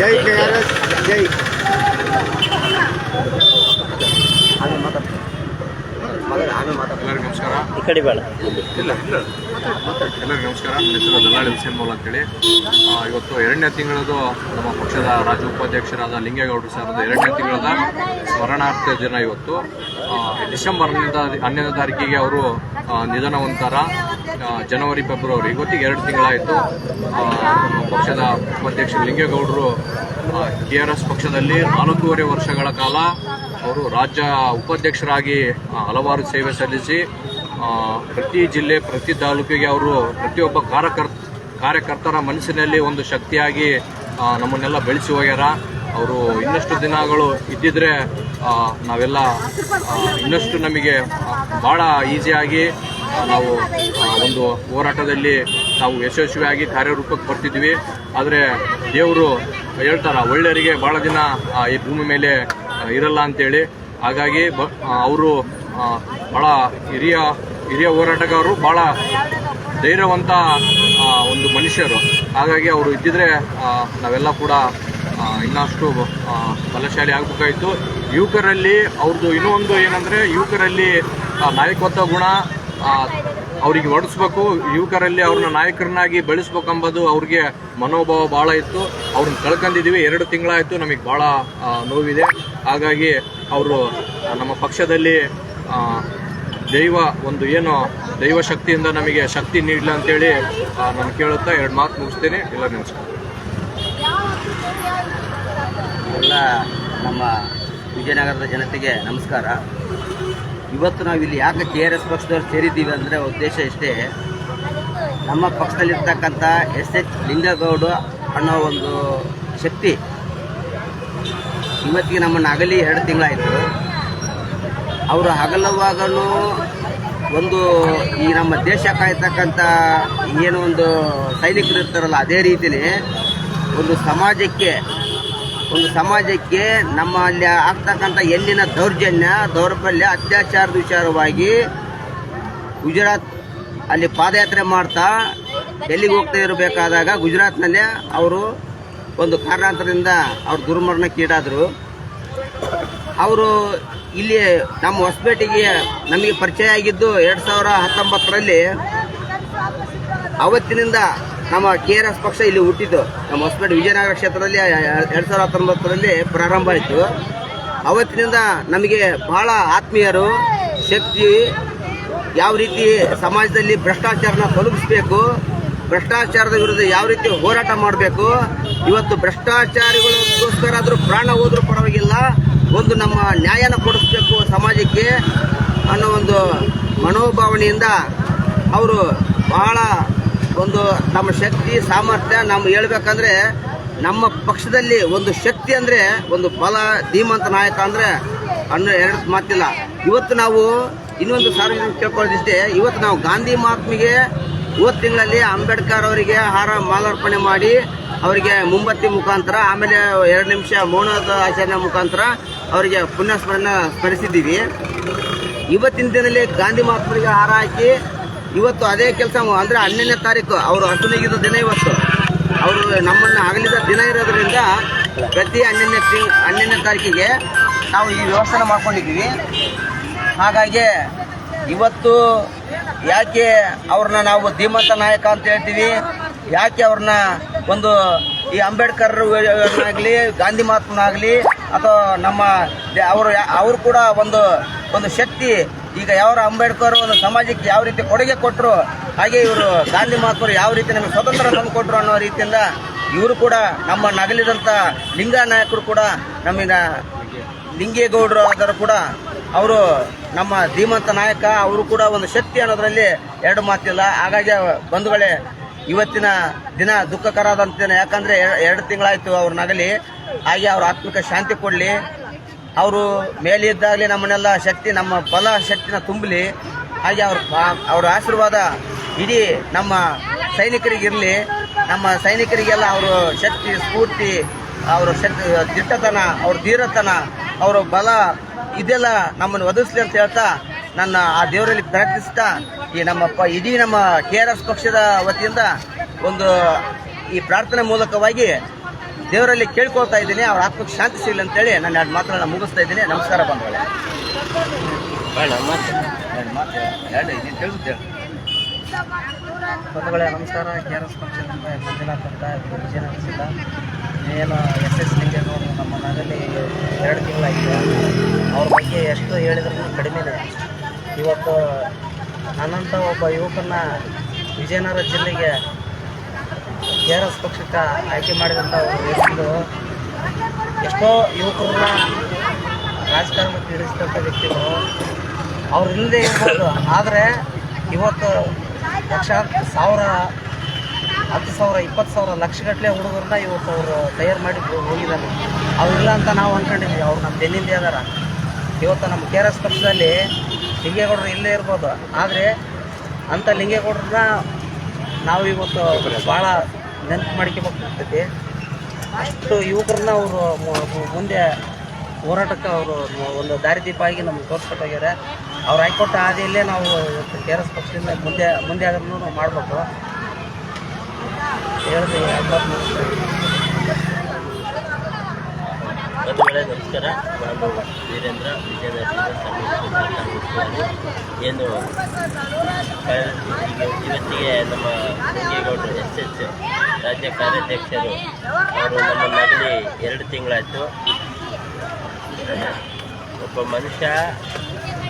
ಜೈ ಕೆ ಆರ್ ಎಸ್, ಜೈ ಎಲ್ಲರಿಗೂ ನಮಸ್ಕಾರ. ಈ ಕಡೆ ಬೇಡ. ಇಲ್ಲ ಇಲ್ಲ. ಎಲ್ಲರಿಗೂ ನಮಸ್ಕಾರ. ನನ್ನ ಹೆಸರು ದಲ್ಲಾಳಿ ಹುಸೇನ್ ಮೌಲ್ ಅಂತೇಳಿ. ಇವತ್ತು ಎರಡನೇ ತಿಂಗಳದು ನಮ್ಮ ಪಕ್ಷದ ರಾಜ್ಯ ಉಪಾಧ್ಯಕ್ಷರಾದ ಲಿಂಗೇಗೌಡರು ಸರ್ ಎರಡನೇ ತಿಂಗಳದ ಸ್ಮರಣಾರ್ಥ ದಿನ ಇವತ್ತು. ಡಿಸೆಂಬರ್ನಿಂದ ಡಿಸೆಂಬರ್ ಹನ್ನೊಂದು ಹನ್ನೊಂದನೇ ತಾರೀಕಿಗೆ ಅವರು ನಿಧನ ಹೊಂತಾರ ಜನವರಿ ಫೆಬ್ರವರಿ ಇವತ್ತಿಗೆ ಎರಡು ತಿಂಗಳಾಯಿತು. ಪಕ್ಷದ ಉಪಾಧ್ಯಕ್ಷ ಲಿಂಗೇಗೌಡರು ಕೆ ಆರ್ ಎಸ್ ಪಕ್ಷದಲ್ಲಿ ನಾಲ್ಕೂವರೆ ವರ್ಷಗಳ ಕಾಲ ಅವರು ರಾಜ್ಯ ಉಪಾಧ್ಯಕ್ಷರಾಗಿ ಹಲವಾರು ಸೇವೆ ಸಲ್ಲಿಸಿ ಪ್ರತಿ ಜಿಲ್ಲೆ, ಪ್ರತಿ ತಾಲೂಕಿಗೆ ಅವರು ಪ್ರತಿಯೊಬ್ಬ ಕಾರ್ಯಕರ್ತ, ಕಾರ್ಯಕರ್ತರ ಮನಸ್ಸಿನಲ್ಲಿ ಒಂದು ಶಕ್ತಿಯಾಗಿ ನಮ್ಮನ್ನೆಲ್ಲ ಬೆಳೆಸಿ ಹೋಗ್ಯಾರ. ಅವರು ಇನ್ನಷ್ಟು ದಿನಗಳು ಇದ್ದಿದ್ರೆ ನಾವೆಲ್ಲ ಇನ್ನಷ್ಟು ನಮಗೆ ಭಾಳ ಈಸಿಯಾಗಿ ನಾವು ಒಂದು ಹೋರಾಟದಲ್ಲಿ ನಾವು ಯಶಸ್ವಿಯಾಗಿ ಕಾರ್ಯರೂಪಕ್ಕೆ ಬರ್ತಿದ್ವಿ. ಆದರೆ ದೇವರು ಹೇಳ್ತಾರ, ಒಳ್ಳೆಯರಿಗೆ ಭಾಳ ದಿನ ಈ ಭೂಮಿ ಮೇಲೆ ಇರಲ್ಲ ಅಂತೇಳಿ. ಹಾಗಾಗಿ ಅವರು ಭಾಳ ಹಿರಿಯ ಹಿರಿಯ ಹೋರಾಟಗಾರರು ಭಾಳ ಧೈರ್ಯವಂತ ಒಂದು ಮನುಷ್ಯರು. ಹಾಗಾಗಿ ಅವರು ಇದ್ದಿದ್ರೆ ನಾವೆಲ್ಲ ಕೂಡ ಇನ್ನಷ್ಟು ಬಲಶಾಲಿ ಆಗಬೇಕಾಯಿತು. ಯುವಕರಲ್ಲಿ ಅವ್ರದ್ದು ಇನ್ನೂ ಒಂದು ಏನಂದರೆ, ಯುವಕರಲ್ಲಿ ನಾಯಕತ್ವ ಗುಣ ಅವರಿಗೆ ಹೊಡಿಸ್ಬೇಕು, ಯುವಕರಲ್ಲಿ ಅವ್ರನ್ನ ನಾಯಕರನ್ನಾಗಿ ಬೆಳೆಸ್ಬೇಕಂಬುದು ಅವ್ರಿಗೆ ಮನೋಭಾವ ಭಾಳ ಇತ್ತು. ಅವ್ರನ್ನ ಕಳ್ಕೊಂಡಿದ್ದೀವಿ, ಎರಡು ತಿಂಗಳಾಯಿತು ನಮಗೆ ಭಾಳ ನೋವಿದೆ. ಹಾಗಾಗಿ ಅವರು ನಮ್ಮ ಪಕ್ಷದಲ್ಲಿ ದೈವ ಒಂದು ಏನು, ದೈವ ಶಕ್ತಿಯಿಂದ ನಮಗೆ ಶಕ್ತಿ ನೀಡಲಿ ಅಂತೇಳಿ ನಾನು ಕೇಳುತ್ತಾ ಎರಡು ಮಾತು ಮುಗಿಸ್ತೀನಿ. ಇಲ್ಲ, ನಮಸ್ಕಾರ. ಎಲ್ಲ ನಮ್ಮ ವಿಜಯನಗರದ ಜನತೆಗೆ ನಮಸ್ಕಾರ. ಇವತ್ತು ನಾವು ಇಲ್ಲಿ ಯಾಕೆ ಕೆ ಆರ್ ಎಸ್ ಪಕ್ಷದವ್ರು ಸೇರಿದ್ದೀವಿ ಅಂದರೆ ಉದ್ದೇಶ ಇಷ್ಟೇ. ನಮ್ಮ ಪಕ್ಷದಲ್ಲಿರ್ತಕ್ಕಂಥ ಎಸ್ ಎಚ್ ಲಿಂಗಗೌಡ ಅನ್ನೋ ಒಂದು ಶಕ್ತಿ ಇವತ್ತಿಗೆ ನಮ್ಮನ್ನು ಅಗಲಿ ಎರಡು ತಿಂಗಳಾಯಿತು. ಅವರು ಹಗಲವಾಗಲೂ ಒಂದು ಈ ನಮ್ಮ ದೇಶ ಕಾಯ್ತಕ್ಕಂಥ ಏನೋ ಒಂದು ಸೈನಿಕರು ಇರ್ತಾರಲ್ಲ, ಅದೇ ರೀತಿಯೇ ಒಂದು ಸಮಾಜಕ್ಕೆ ಒಂದು ಸಮಾಜಕ್ಕೆ ನಮ್ಮಲ್ಲಿ ಆಗ್ತಕ್ಕಂಥ ಎಲ್ಲಿನ ದೌರ್ಜನ್ಯ, ದೌರ್ಬಲ್ಯ ಅತ್ಯಾಚಾರದ ವಿಚಾರವಾಗಿ ಗುಜರಾತ್ ಅಲ್ಲಿ ಪಾದಯಾತ್ರೆ ಮಾಡ್ತಾ ಡೆಲ್ಲಿಗೆ ಹೋಗ್ತಾ ಇರಬೇಕಾದಾಗ ಗುಜರಾತ್ನಲ್ಲೇ ಅವರು ಒಂದು ಕಾರಣಾಂತರದಿಂದ ಅವ್ರು ದುರ್ಮರಣಕ್ಕೀಡಾದರು ಅವರು ಇಲ್ಲಿ ನಮ್ಮ ಹೊಸಪೇಟೆಗೆ ನಮಗೆ ಪರಿಚಯ ಆಗಿದ್ದು ಎರಡು ಸಾವಿರ ಹತ್ತೊಂಬತ್ತರಲ್ಲಿ ಅವತ್ತಿನಿಂದ ನಮ್ಮ ಕೆ ಆರ್ ಎಸ್ ಪಕ್ಷ ಇಲ್ಲಿ ಹುಟ್ಟಿದ್ದು. ನಮ್ಮ ಹೊಸಪೇಟೆ ವಿಜಯನಗರ ಕ್ಷೇತ್ರದಲ್ಲಿ ಎರಡು ಸಾವಿರದ ಹತ್ತೊಂಬತ್ತರಲ್ಲಿ ಪ್ರಾರಂಭ ಆಯಿತು. ಅವತ್ತಿನಿಂದ ನಮಗೆ ಬಹಳ ಆತ್ಮೀಯರು, ಶಕ್ತಿ, ಯಾವ ರೀತಿ ಸಮಾಜದಲ್ಲಿ ಭ್ರಷ್ಟಾಚಾರನ ತೊಲಗಿಸ್ಬೇಕು, ಭ್ರಷ್ಟಾಚಾರದ ವಿರುದ್ಧ ಯಾವ ರೀತಿ ಹೋರಾಟ ಮಾಡಬೇಕು, ಇವತ್ತು ಭ್ರಷ್ಟಾಚಾರಿಗಳಿಗೋಸ್ಕರ ಆದರೂ ಪ್ರಾಣ ಹೋದರೂ ಪರವಾಗಿಲ್ಲ, ಒಂದು ನಮ್ಮ ನ್ಯಾಯನ ಕೊಡಿಸ್ಬೇಕು ಸಮಾಜಕ್ಕೆ ಅನ್ನೋ ಒಂದು ಮನೋಭಾವನೆಯಿಂದ ಅವರು ಬಹಳ ಒಂದು ನಮ್ಮ ಶಕ್ತಿ, ಸಾಮರ್ಥ್ಯ ನಮ್ಮ ಹೇಳ್ಬೇಕಂದ್ರೆ ನಮ್ಮ ಪಕ್ಷದಲ್ಲಿ ಒಂದು ಶಕ್ತಿ ಅಂದರೆ ಒಂದು ಬಲ ಧೀಮಂತ ನಾಯಕ ಅಂದರೆ ಅನ್ನೋ ಎರಡು ಮಾತಿಲ್ಲ. ಇವತ್ತು ನಾವು ಇನ್ನೊಂದು ಸಾರ್ವಜನಿಕ ಕೇಳ್ಕೊಳ್ಳೋದಿಷ್ಟೇ, ಇವತ್ತು ನಾವು ಗಾಂಧಿ ಮಹಾತ್ಮಿಗೆ ಇವತ್ತು ತಿಂಗಳಲ್ಲಿ ಅಂಬೇಡ್ಕರ್ ಅವರಿಗೆ ಹಾರ ಮಾಲಾರ್ಪಣೆ ಮಾಡಿ ಅವರಿಗೆ ಮುಂಬತ್ತಿ ಮುಖಾಂತರ, ಆಮೇಲೆ ಎರಡು ನಿಮಿಷ ಮೌನದ ಆಚರಣೆ ಮುಖಾಂತರ ಅವರಿಗೆ ಪುಣ್ಯಸ್ಮರಣ ಸ್ಮರಿಸಿದ್ದೀವಿ. ಇವತ್ತಿನ ದಿನದಲ್ಲಿ ಗಾಂಧಿ ಮಹಾತ್ಮರಿಗೆ ಹಾರ ಹಾಕಿ ಇವತ್ತು ಅದೇ ಕೆಲಸ ಅಂದರೆ ಹನ್ನೊಂದನೇ ತಾರೀಕು. ಅವರು ಹಸುನಿಗಿದ ದಿನ ಇವತ್ತು. ಅವರು ನಮ್ಮನ್ನು ಅಗಲಿದ ದಿನ ಇರೋದ್ರಿಂದ ಪ್ರತಿ ಹನ್ನೊಂದನೇ ತಿಂಗ್ ಹನ್ನೊಂದನೇ ತಾರೀಕಿಗೆ ನಾವು ಈ ವ್ಯವಸ್ಥೆನ ಮಾಡ್ಕೊಂಡಿದ್ದೀವಿ. ಹಾಗಾಗಿ ಇವತ್ತು ಯಾಕೆ ಅವ್ರನ್ನ ನಾವು ಧೀಮಂತ ನಾಯಕ ಅಂತ ಹೇಳ್ತೀವಿ. ಯಾಕೆ ಅವ್ರನ್ನ ಒಂದು ಈ ಅಂಬೇಡ್ಕರ್ ಆಗಲಿ ಗಾಂಧಿ ಮಹಾತ್ಮನಾಗಲಿ, ಅಥವಾ ನಮ್ಮ ಅವರು ಅವರು ಕೂಡ ಒಂದು ಒಂದು ಶಕ್ತಿ ಈಗ ಯಾವ ಅಂಬೇಡ್ಕರ್ ಒಂದು ಸಮಾಜಕ್ಕೆ ಯಾವ ರೀತಿ ಕೊಡುಗೆ ಕೊಟ್ಟರು ಹಾಗೆ ಇವರು ಗಾಂಧಿ ಮಹಾತ್ಮರು ಯಾವ ರೀತಿ ನಮಗೆ ಸ್ವತಂತ್ರ ತಂದು ಕೊಟ್ಟರು ಅನ್ನೋ ರೀತಿಯಿಂದ ಇವರು ಕೂಡ ನಮ್ಮ ನಗಲಿದಂಥ ಲಿಂಗ ನಾಯಕರು ಕೂಡ ನಮ್ಮಿನ ಲಿಂಗೇಗೌಡರು ಆದರೂ ಕೂಡ ಅವರು ನಮ್ಮ ಧೀಮಂತ ನಾಯಕ, ಅವರು ಕೂಡ ಒಂದು ಶಕ್ತಿ ಅನ್ನೋದರಲ್ಲಿ ಎರಡು ಮಾತಿಲ್ಲ. ಹಾಗಾಗಿ ಬಂಧುಗಳೇ, ಇವತ್ತಿನ ದಿನ ದುಃಖಕರ ದಿನ. ಯಾಕಂದರೆ ಎರಡು ತಿಂಗಳಾಯಿತು ಅವ್ರ ನಗಲಿ. ಹಾಗೆ ಅವ್ರ ಆತ್ಮಿಕ ಶಾಂತಿ ಕೊಡಲಿ. ಅವರು ಮೇಲಿದ್ದಾಗಲಿ ನಮ್ಮನ್ನೆಲ್ಲ ಶಕ್ತಿ, ನಮ್ಮ ಬಲ ಶಕ್ತಿನ ತುಂಬಲಿ. ಹಾಗೆ ಅವ್ರ ಅವರ ಆಶೀರ್ವಾದ ಇಡೀ ನಮ್ಮ ಸೈನಿಕರಿಗಿರಲಿ. ನಮ್ಮ ಸೈನಿಕರಿಗೆಲ್ಲ ಅವರು ಶಕ್ತಿ, ಸ್ಫೂರ್ತಿ, ಅವರ ಶಕ್ತಿ, ದಿಟ್ಟತನ, ಅವ್ರ ಧೀರತನ, ಅವರ ಬಲ ಇದೆಲ್ಲ ನಮ್ಮನ್ನು ಒದಗಿಸ್ಲಿ ಅಂತ ಹೇಳ್ತಾ ನನ್ನ ಆ ದೇವರಲ್ಲಿ ಪ್ರಾರ್ಥಿಸ್ತಾ ಈ ನಮ್ಮ ಪ, ಇಡೀ ನಮ್ಮ ಕೆ ಆರ್ ಎಸ್ ಪಕ್ಷದ ವತಿಯಿಂದ ಒಂದು ಈ ಪ್ರಾರ್ಥನೆ ಮೂಲಕವಾಗಿ ದೇವರಲ್ಲಿ ಕೇಳ್ಕೊಳ್ತಾ ಇದ್ದೀನಿ ಅವ್ರ ಆತ್ಮಕ್ಕೆ ಶಾಂತಿ ಸಿಗಲಿ ಅಂತೇಳಿ ನಾನು ಎರಡು ಮಾತುಗಳನ್ನ ಮುಗಿಸ್ತಾ ಇದ್ದೀನಿ. ನಮಸ್ಕಾರ ತಿಳಿಸುತ್ತೆ ಬಂಧುಗಳೇ ನಮಸ್ಕಾರ. ಕೆ ಆರ್ ಎಸ್ ಪಕ್ಷದಿಂದ ಮಂಜುನಾಥ್ ಅಂತ ಇದು ವಿಜಯನಗರ ಜಿಲ್ಲಾ. ಏನು ಎಸ್ ಎಸ್ ನೋಡಿ ನಮ್ಮ ಮನೆಯಲ್ಲಿ ಎರಡು ತಿಂಗಳಾಗಿದೆ ಅವ್ರ ಬಗ್ಗೆ ಎಷ್ಟು ಹೇಳಿದ್ರೂ ಕಡಿಮೆನೇ ಇವತ್ತು ನನ್ನಂಥ ಒಬ್ಬ ಯುವಕನ ವಿಜಯನಗರ ಜಿಲ್ಲೆಗೆ ಕೆ ಆರ್ ಎಸ್ ಪಕ್ಷಕ್ಕೆ ಆಯ್ಕೆ ಮಾಡಿದಂಥ ವ್ಯಕ್ತಿಗಳು ಎಷ್ಟೋ ಯುವಕರನ್ನ ರಾಜಕಾರಣಕ್ಕೆ ಇಳಿಸಿದಂಥ ವ್ಯಕ್ತಿಗಳು. ಅವ್ರು ಇಲ್ಲದೆ ಇರ್ಬೋದು. ಆದರೆ ಇವತ್ತು ಲಕ್ಷ ಸಾವಿರ, ಹತ್ತು ಸಾವಿರ, ಇಪ್ಪತ್ತು ಸಾವಿರ ಲಕ್ಷಗಟ್ಟಲೆ ಹುಡುಗರನ್ನ ಇವತ್ತು ಅವರು ತಯಾರು ಮಾಡಿ ಹೋಗಿದ್ದಾರೆ. ಅವ್ರಿಲ್ಲ ಅಂತ ನಾವು ಅಂದ್ಕೊಂಡಿದ್ವಿ ಅವ್ರು ನಮ್ಮ ಬೆನ್ನಿಂದ ಅದಾರ. ಇವತ್ತು ನಮ್ಮ ಕೆ ಆರ್ ಎಸ್ ಪಕ್ಷದಲ್ಲಿ ಲಿಂಗೇಗೌಡರು ಇಲ್ಲೇ ಇರ್ಬೋದು. ಆದರೆ ಅಂಥ ಲಿಂಗೇಗೌಡರನ್ನ ನಾವು ಇವತ್ತು ಭಾಳ ನೆನಪು ಮಾಡ್ಕೋಬೇಕಾಗ್ತೈತಿ ಅಷ್ಟು ಯುವಕರನ್ನ ಅವರು ಮುಂದೆ ಹೋರಾಟಕ್ಕೆ ಅವರು ಒಂದು ದಾರಿದೀಪ ಆಗಿ ನಮ್ಗೆ ತೋರಿಸ್ಕೊಟ್ಟೋಗ್ಯಾರೆ ಅವ್ರು ಹಾಕೊಟ್ಟ ಹಾದಿಯಲ್ಲೇ ನಾವು ಕೆ ಆರ್ ಎಸ್ ಪಕ್ಷದಿಂದ ಮುಂದೆ ಮುಂದೆ ಆದ್ರೂ ನಾವು ಮಾಡಬೇಕು. ಹೇಳಿದೆ ಬಂಧುಗಳೇ, ನಮಸ್ಕಾರ. ನಾನು ವೀರೇಂದ್ರ ಜಿಲ್ಲೆ ಏನು ಇವತ್ತಿಗೆ ನಮ್ಮ ಲಿಂಗೇಗೌಡರು ಎಸ್ ಎಚ್ ರಾಜ್ಯ ಕಾರ್ಯಾಧ್ಯಕ್ಷರು ಅವರು ನಮ್ಮ ಮನೆಯಲ್ಲಿ ಎರಡು ತಿಂಗಳಾಯಿತು. ಒಬ್ಬ ಮನುಷ್ಯ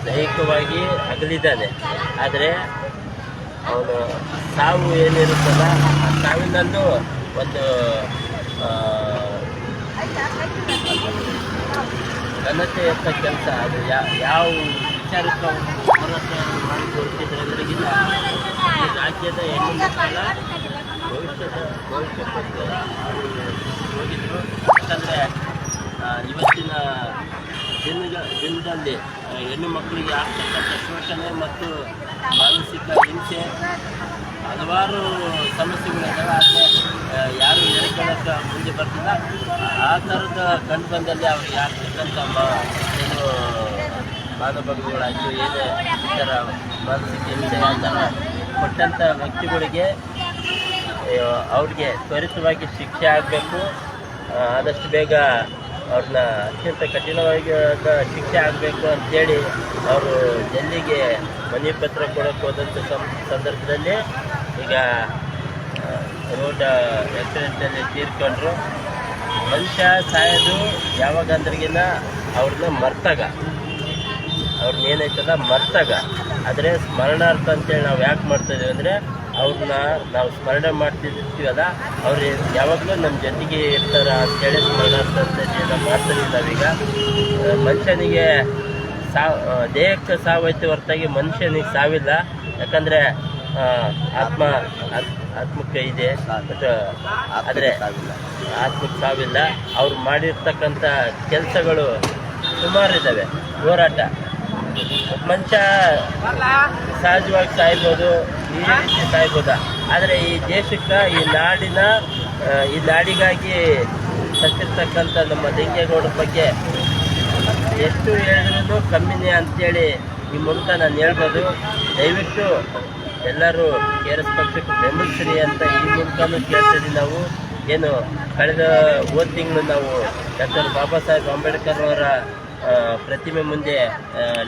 ದೈಹಿಕವಾಗಿ ಅಗಲಿದ್ದಾನೆ. ಆದರೆ ಅವನು ಸಾವು ಏನಿರುತ್ತಲ್ಲ, ಆ ಸಾವಿನಲ್ಲೂ ಒಂದು ಆ, ಘನತೆ ಅಂತ ಕೆಲಸ ಅದು. ಯಾವ ವಿಚಾರಕ್ಕೆ ಅವರು ಹೋರಾಟ ಮಾಡಿ ರಾಜ್ಯದ ಹೆಣ್ಣು ಮಕ್ಕಳ ಭವಿಷ್ಯದ ಭವಿಷ್ಯಕ್ಕೋಸ್ಕರ ಅವರು ಹೋಗಿದ್ರು. ಯಾಕಂದರೆ ಇವತ್ತಿನ ದಿನದ ದಿನದಲ್ಲಿ ಹೆಣ್ಣು ಮಕ್ಕಳಿಗೆ ಆಗ್ತಕ್ಕಂಥ ಶೋಷಣೆ ಮತ್ತು ಮಾನಸಿಕ ಹಿಂಸೆ ಹಲವಾರು ಸಮಸ್ಯೆಗಳಿದ್ದಾವೆ ಆದರೆ ಯಾರು ಹೇಳ್ಕೊಳ್ಳೋಕೆ ಮುಂದೆ ಬರ್ತಿಲ್ಲ. ಆ ಥರದ ಕಂಡು ಬಂದಲ್ಲಿ ಅವ್ರಿಗೆ ಯಾರು ಮಾ ಏನು ಮಾನಭಂಗಗಳಾಗಿ ಏನು ಈ ಥರ ಮಾನಸಿಕ ಹಿಂಸೆ ಆ ಥರ ಕೊಟ್ಟಂಥ ವ್ಯಕ್ತಿಗಳಿಗೆ ಅವ್ರಿಗೆ ತ್ವರಿತವಾಗಿ ಶಿಕ್ಷೆ ಆಗಬೇಕು. ಆದಷ್ಟು ಬೇಗ ಅವ್ರನ್ನ ಅತ್ಯಂತ ಕಠಿಣವಾಗಿ ಶಿಕ್ಷೆ ಆಗಬೇಕು ಅಂಥೇಳಿ ಅವರು ಜಲ್ಲಿಗೆ ಮನೆ ಪತ್ರ ಕೊಡೋಕ್ಕೆ ಹೋದಂಥ ಸಂದರ್ಭದಲ್ಲಿ ಈಗ ರೋಡ್ ಆಕ್ಸಿಡೆಂಟಲ್ಲಿ ತೀರ್ಕೊಂಡ್ರು. ಮನುಷ್ಯ ಸಾಯೋದು ಯಾವಾಗ ಅಂದ್ರಿಗಿನ ಅವ್ರನ್ನ ಮರ್ತಾಗ. ಅವ್ರನ್ನ ಏನೈತಲ್ಲ ಮರ್ತಾಗ. ಆದರೆ ಸ್ಮರಣಾರ್ಥ ಅಂತೇಳಿ ನಾವು ಯಾಕೆ ಮಾಡ್ತಾಯಿದ್ದೀವಿ ಅಂದರೆ, ಅವ್ರನ್ನ ನಾವು ಸ್ಮರಣೆ ಮಾಡ್ತಿರ್ತೀವಲ್ಲ, ಅವ್ರು ಯಾವಾಗಲೂ ನಮ್ಮ ಜೊತೆಗೆ ಇರ್ತಾರ ಅಂತೇಳಿ ಸ್ಮರಣಾರ್ಥ ಅಂತೇಳಿ ನಾವು ಮಾಡ್ತಾ ನಾವೀಗ. ಮನುಷ್ಯನಿಗೆ ಸಾವು ದೇಹಕ್ಕೆ ಸಾವೈತೆ ಹೊರತಾಗಿ ಮನುಷ್ಯನಿಗೆ ಸಾವಿಲ್ಲ. ಯಾಕಂದರೆ ಆತ್ಮ, ಆತ್- ಆತ್ಮಕ್ಕೆ ಇದೆ. ಆದರೆ. ಆತ್ಮಕ್ಕೆ ಸಾವಿಲ್ಲ. ಅವ್ರು ಮಾಡಿರ್ತಕ್ಕಂಥ ಕೆಲಸಗಳು ಸುಮಾರಿದ್ದಾವೆ ಹೋರಾಟ. ಒಬ್ಬ ಮನುಷ್ಯ ಸಹಜವಾಗಿ ಸಾಯ್ಬೋದು, ಈ ರೀತಿ ಸಾಯ್ಬೋದ? ಆದರೆ ಈ ದೇಶಕ್ಕೆ, ಈ ನಾಡಿನ ಈ ನಾಡಿಗಾಗಿ ಸತ್ತಿರ್ತಕ್ಕಂಥ ನಮ್ಮ ಲಿಂಗೇಗೌಡರ ಬಗ್ಗೆ ಎಷ್ಟು ಹೇಳಿದ್ರೂ ಕಮ್ಮಿನೇ ಅಂತೇಳಿ ಈ ಮೂಲಕ ನಾನು ಹೇಳ್ಬೋದು. ದಯವಿಟ್ಟು ಎಲ್ಲರೂ ಕೆ ಆರ್ ಎಸ್ ಪಕ್ಷಕ್ಕೆ ಬೆಂಬಲಿಸಿರಿ ಅಂತ ಈ ಮೂಲಕನೂ ಕೇಳ್ತೀವಿ ನಾವು. ಏನು ಕಳೆದ ಹೋದ ತಿಂಗಳು ನಾವು ಡಾಕ್ಟರ್ ಬಾಬಾ ಸಾಹೇಬ್ ಅಂಬೇಡ್ಕರ್ ಅವರ ಪ್ರತಿಮೆ ಮುಂದೆ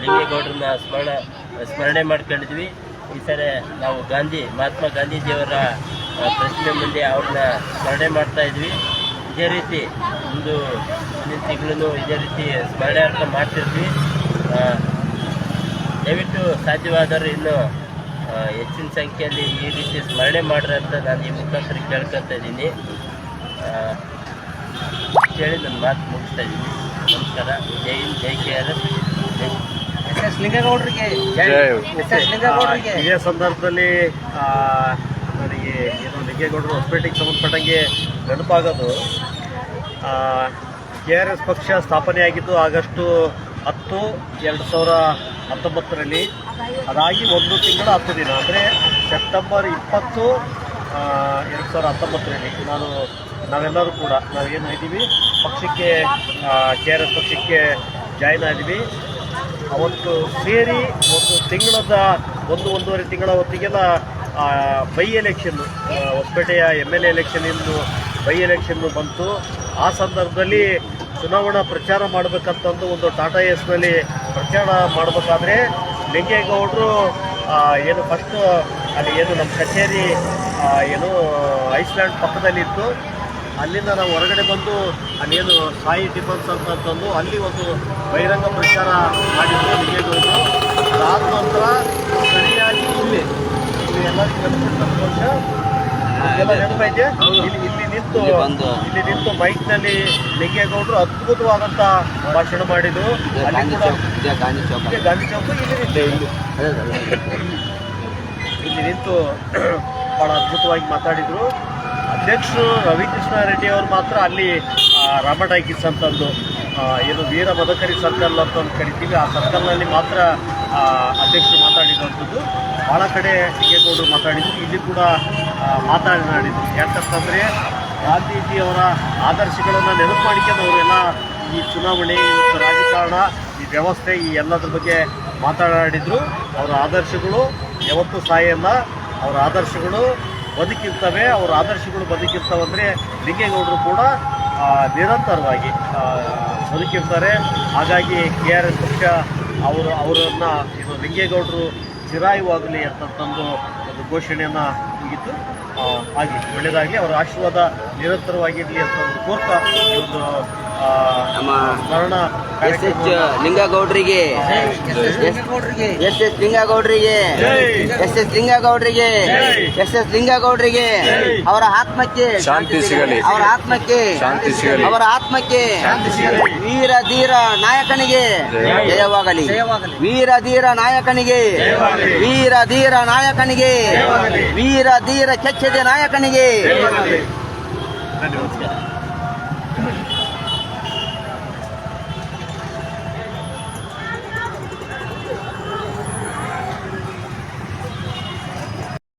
ಲಿಂಗೇಗೌಡರನ್ನ ಸ್ಮರಣ ಸ್ಮರಣೆ ಮಾಡ್ಕೊಂಡಿದ್ವಿ. ಈ ಸರಿ ನಾವು ಗಾಂಧಿ ಮಹಾತ್ಮ ಗಾಂಧೀಜಿಯವರ ಪ್ರತಿಮೆ ಮುಂದೆ ಅವ್ರನ್ನ ಸ್ಮರಣೆ ಮಾಡ್ತಾ ಇದ್ವಿ. ಇದೇ ರೀತಿ ಒಂದು ಮುಂದಿನ ತಿಂಗಳು ಇದೇ ರೀತಿ ಸ್ಮರಣಾರ್ಥ ಮಾಡ್ತಿರ್ತೀವಿ ಆ, ದಯವಿಟ್ಟು ಸಾಧ್ಯವಾದರೂ ಇನ್ನು ಹೆಚ್ಚಿನ ಸಂಖ್ಯೆಯಲ್ಲಿ ಈ ರೀತಿ ಸ್ಮರಣೆ ಮಾಡ್ರಿ ಅಂತ ನಾನು ಈ ಮುಖಾಂತರ ಕೇಳ್ಕೊತಾ ಇದ್ದೀನಿ. ಕೇಳಿ ನನ್ನ ಮಾತು ಮುಗಿಸ್ತಾ ಇದ್ದೀನಿ. ನಮಸ್ಕಾರ. ಜೈ ಹಿಂದ್ ಜೈ K R S. S S ಲಿಂಗೇಗೌಡರಿಗೆ. ಜೈ. ಎಸ್ ಎಸ್ ಲಿಂಗೇಗೌಡರಿಗೆ. ಇದೇ ಸಂದರ್ಭದಲ್ಲಿ ನನಗೆ ಏನು ಲಿಂಗೇಗೌಡರು ಹೊಸಪೇಟೆಗೆ ಸಂಬಂಧಪಟ್ಟಂಗೆ ನೆನಪಾಗೋದು. ಕೆ ಆರ್ ಎಸ್ ಪಕ್ಷ ಸ್ಥಾಪನೆಯಾಗಿದ್ದು ಆಗಸ್ಟು ಹತ್ತು ಎರಡು ಸಾವಿರ ಹತ್ತೊಂಬತ್ತರಲ್ಲಿ. ಅದಾಗಿ ಒಂದು ತಿಂಗಳ ಹತ್ತು ದಿನ. ಅಂದರೆ ಸೆಪ್ಟೆಂಬರ್ ಇಪ್ಪತ್ತು ಎರಡು ಸಾವಿರ ಹತ್ತೊಂಬತ್ತರಲ್ಲಿ. ನಾನು, ನಾವೆಲ್ಲರೂ ಕೂಡ ನಾವೇನು ಇದ್ದೀವಿ? ಪಕ್ಷಕ್ಕೆ ಕೆ ಆರ್ ಎಸ್ ಪಕ್ಷಕ್ಕೆ ಜಾಯ್ನ್ ಆಗಿದ್ವಿ ಅವತ್ತು ಸೇರಿ ಒಂದು ತಿಂಗಳದ, ಒಂದು ಒಂದೂವರೆ ತಿಂಗಳ ಹೊತ್ತಿಗೆಲ್ಲ by election ಹೊಸಪೇಟೆಯ M L A election by election ಬಂತು. ಆ ಸಂದರ್ಭದಲ್ಲಿ ಚುನಾವಣಾ ಪ್ರಚಾರ ಮಾಡಬೇಕಂತಂದು ಒಂದು ಟಾಟಾ ಎಸ್ನಲ್ಲಿ ಪ್ರಚಾರ ಮಾಡಬೇಕಾದ್ರೆ ಲಿಂಗೇಗೌಡರು ಏನು ಫಸ್ಟ್ ಅಲ್ಲಿ ಏನು ನಮ್ಮ ಕಚೇರಿ ಏನು ಐಸ್ಲ್ಯಾಂಡ್ ಪಕ್ಕದಲ್ಲಿತ್ತು. ಅಲ್ಲಿಂದ ನಾವು ಹೊರಗಡೆ ಬಂದು ಅಲ್ಲೇನು ಸಾಯಿ ಟಿಫನ್ಸ್ ಅಂತಂದು ಅಲ್ಲಿ ಒಂದು ಬಹಿರಂಗ ಪ್ರಚಾರ ಮಾಡಿದ್ರು ಲಿಂಗೇಗೌಡರು. ಅದಾದ ನಂತರ ಸರಿಯಾಗಿ ಇಲ್ಲಿ ಇಲ್ಲಿ ಎಲ್ಲರಿಗೂ ಎಲ್ಲ ನೆನಪೈತೆ ಇಲ್ಲಿ ಇಲ್ಲಿ ನಿಂತು ಇಲ್ಲಿ ನಿಂತು ಮೈಕ್ನಲ್ಲಿ ಲಿಂಗೇಗೌಡರು ಅದ್ಭುತವಾದಂಥ ಭಾಷಣ ಮಾಡಿದ್ರು. ಗಾಂಧಿ ಚೌಕ್ ಗಾಂಧಿ ಚೌಕ. ಇಲ್ಲಿ ನಿಂತೆ. ಇಲ್ಲಿ. ನಿಂತು ಬಹಳ ಅದ್ಭುತವಾಗಿ ಮಾತಾಡಿದ್ರು. ಅಧ್ಯಕ್ಷರು ರವಿಕೃಷ್ಣ ರೆಡ್ಡಿ ಅವರು ಮಾತ್ರ ಅಲ್ಲಿ ಆ, ರಾಮ ಅಂತಂದು ಏನು ವೀರ ಮದಕರಿ ಸರ್ಕಲ್ ಅಂತ ಒಂದು ಕರಿತೀವಿ ಆ ಸರ್ಕಲ್ನಲ್ಲಿ ಮಾತ್ರ ಅಧ್ಯಕ್ಷರು ಮಾತಾಡಿದಂಥದ್ದು ಭಾಳ ಕಡೆ ಸಿಂಗೇಗೌಡರು ಮಾತಾಡಿದ್ರು. ಇಲ್ಲಿ ಕೂಡ ಮಾತನಾಡಿದ್ರು ಯಾಕಂತಂದರೆ ಗಾಂಧೀಜಿಯವರ ಆದರ್ಶಗಳನ್ನು ನೆನಪು ಮಾಡಿಕೊಂಡು ಅವರೆಲ್ಲ ಈ ಚುನಾವಣೆ ರಾಜಕಾರಣ, ಈ ವ್ಯವಸ್ಥೆ, ಈ ಎಲ್ಲದ್ರ ಬಗ್ಗೆ ಮಾತನಾಡಿದ್ರು ಅವರ ಆದರ್ಶಗಳು ಯಾವತ್ತೂ ಸಾಯಲ್ಲ. ಅವರ ಆದರ್ಶಗಳು ಬದುಕಿರ್ತವೆ. ಅವರ ಆದರ್ಶಗಳು ಬದುಕಿರ್ತವಂದರೆ ಲಿಂಗೇಗೌಡರು ಕೂಡ ನಿರಂತರವಾಗಿ ಬದುಕಿರ್ತಾರೆ. ಹಾಗಾಗಿ ಕೆ ಆರ್ ಎಸ್ ಪಕ್ಷ ಅವರು, ಅವರನ್ನು ಇದು ಲಿಂಗೇಗೌಡರು ಚಿರಾಯುವಾಗಲಿ ಅಂತಂದು ಒಂದು ಘೋಷಣೆಯನ್ನು ಮುಗಿತು ಆಗಿ ಒಳ್ಳೆಯದಾಗಲಿ ಅವರ ಆಶೀರ್ವಾದ ನಿರಂತರವಾಗಿರಲಿ ಅಂತ ಒಂದು ಕೋರ್ತಾ ಈ ಒಂದು ನಮ್ಮ ಎಸ್ ಎಚ್ ಲಿಂಗಗೌಡ್ರಿಗೆ ಎಸ್ ಎಸ್ ಲಿಂಗಗೌಡ್ರಿಗೆ ಎಸ್ ಎಸ್ ಲಿಂಗಗೌಡ್ರಿಗೆ. ಎಸ್ ಎಸ್ ಲಿಂಗಗೌಡ್ರಿಗೆ. ಅವರ ಆತ್ಮಕ್ಕೆ ಶಾಂತಿ ಸಿಗಲಿ. ಅವರ ಆತ್ಮಕ್ಕೆ ಶಾಂತಿ ಸಿಗಲಿ. ಅವರ ಆತ್ಮಕ್ಕೆ ಶಾಂತಿ ಸಿಗಲಿ. ವೀರ ಧೀರ ನಾಯಕನಿಗೆ. ಜಯವಾಗಲಿ ಜಯವಾಗಲಿ. ವೀರ ಧೀರ ನಾಯಕನಿಗೆ ಜಯವಾಗಲಿ. ವೀರ ಧೀರ ನಾಯಕನಿಗೆ ಜಯವಾಗಲಿ. ವೀರ ಧೀರ ಕೆಚ್ಚದ ನಾಯಕನಿಗೆ ಜಯವಾಗಲಿ.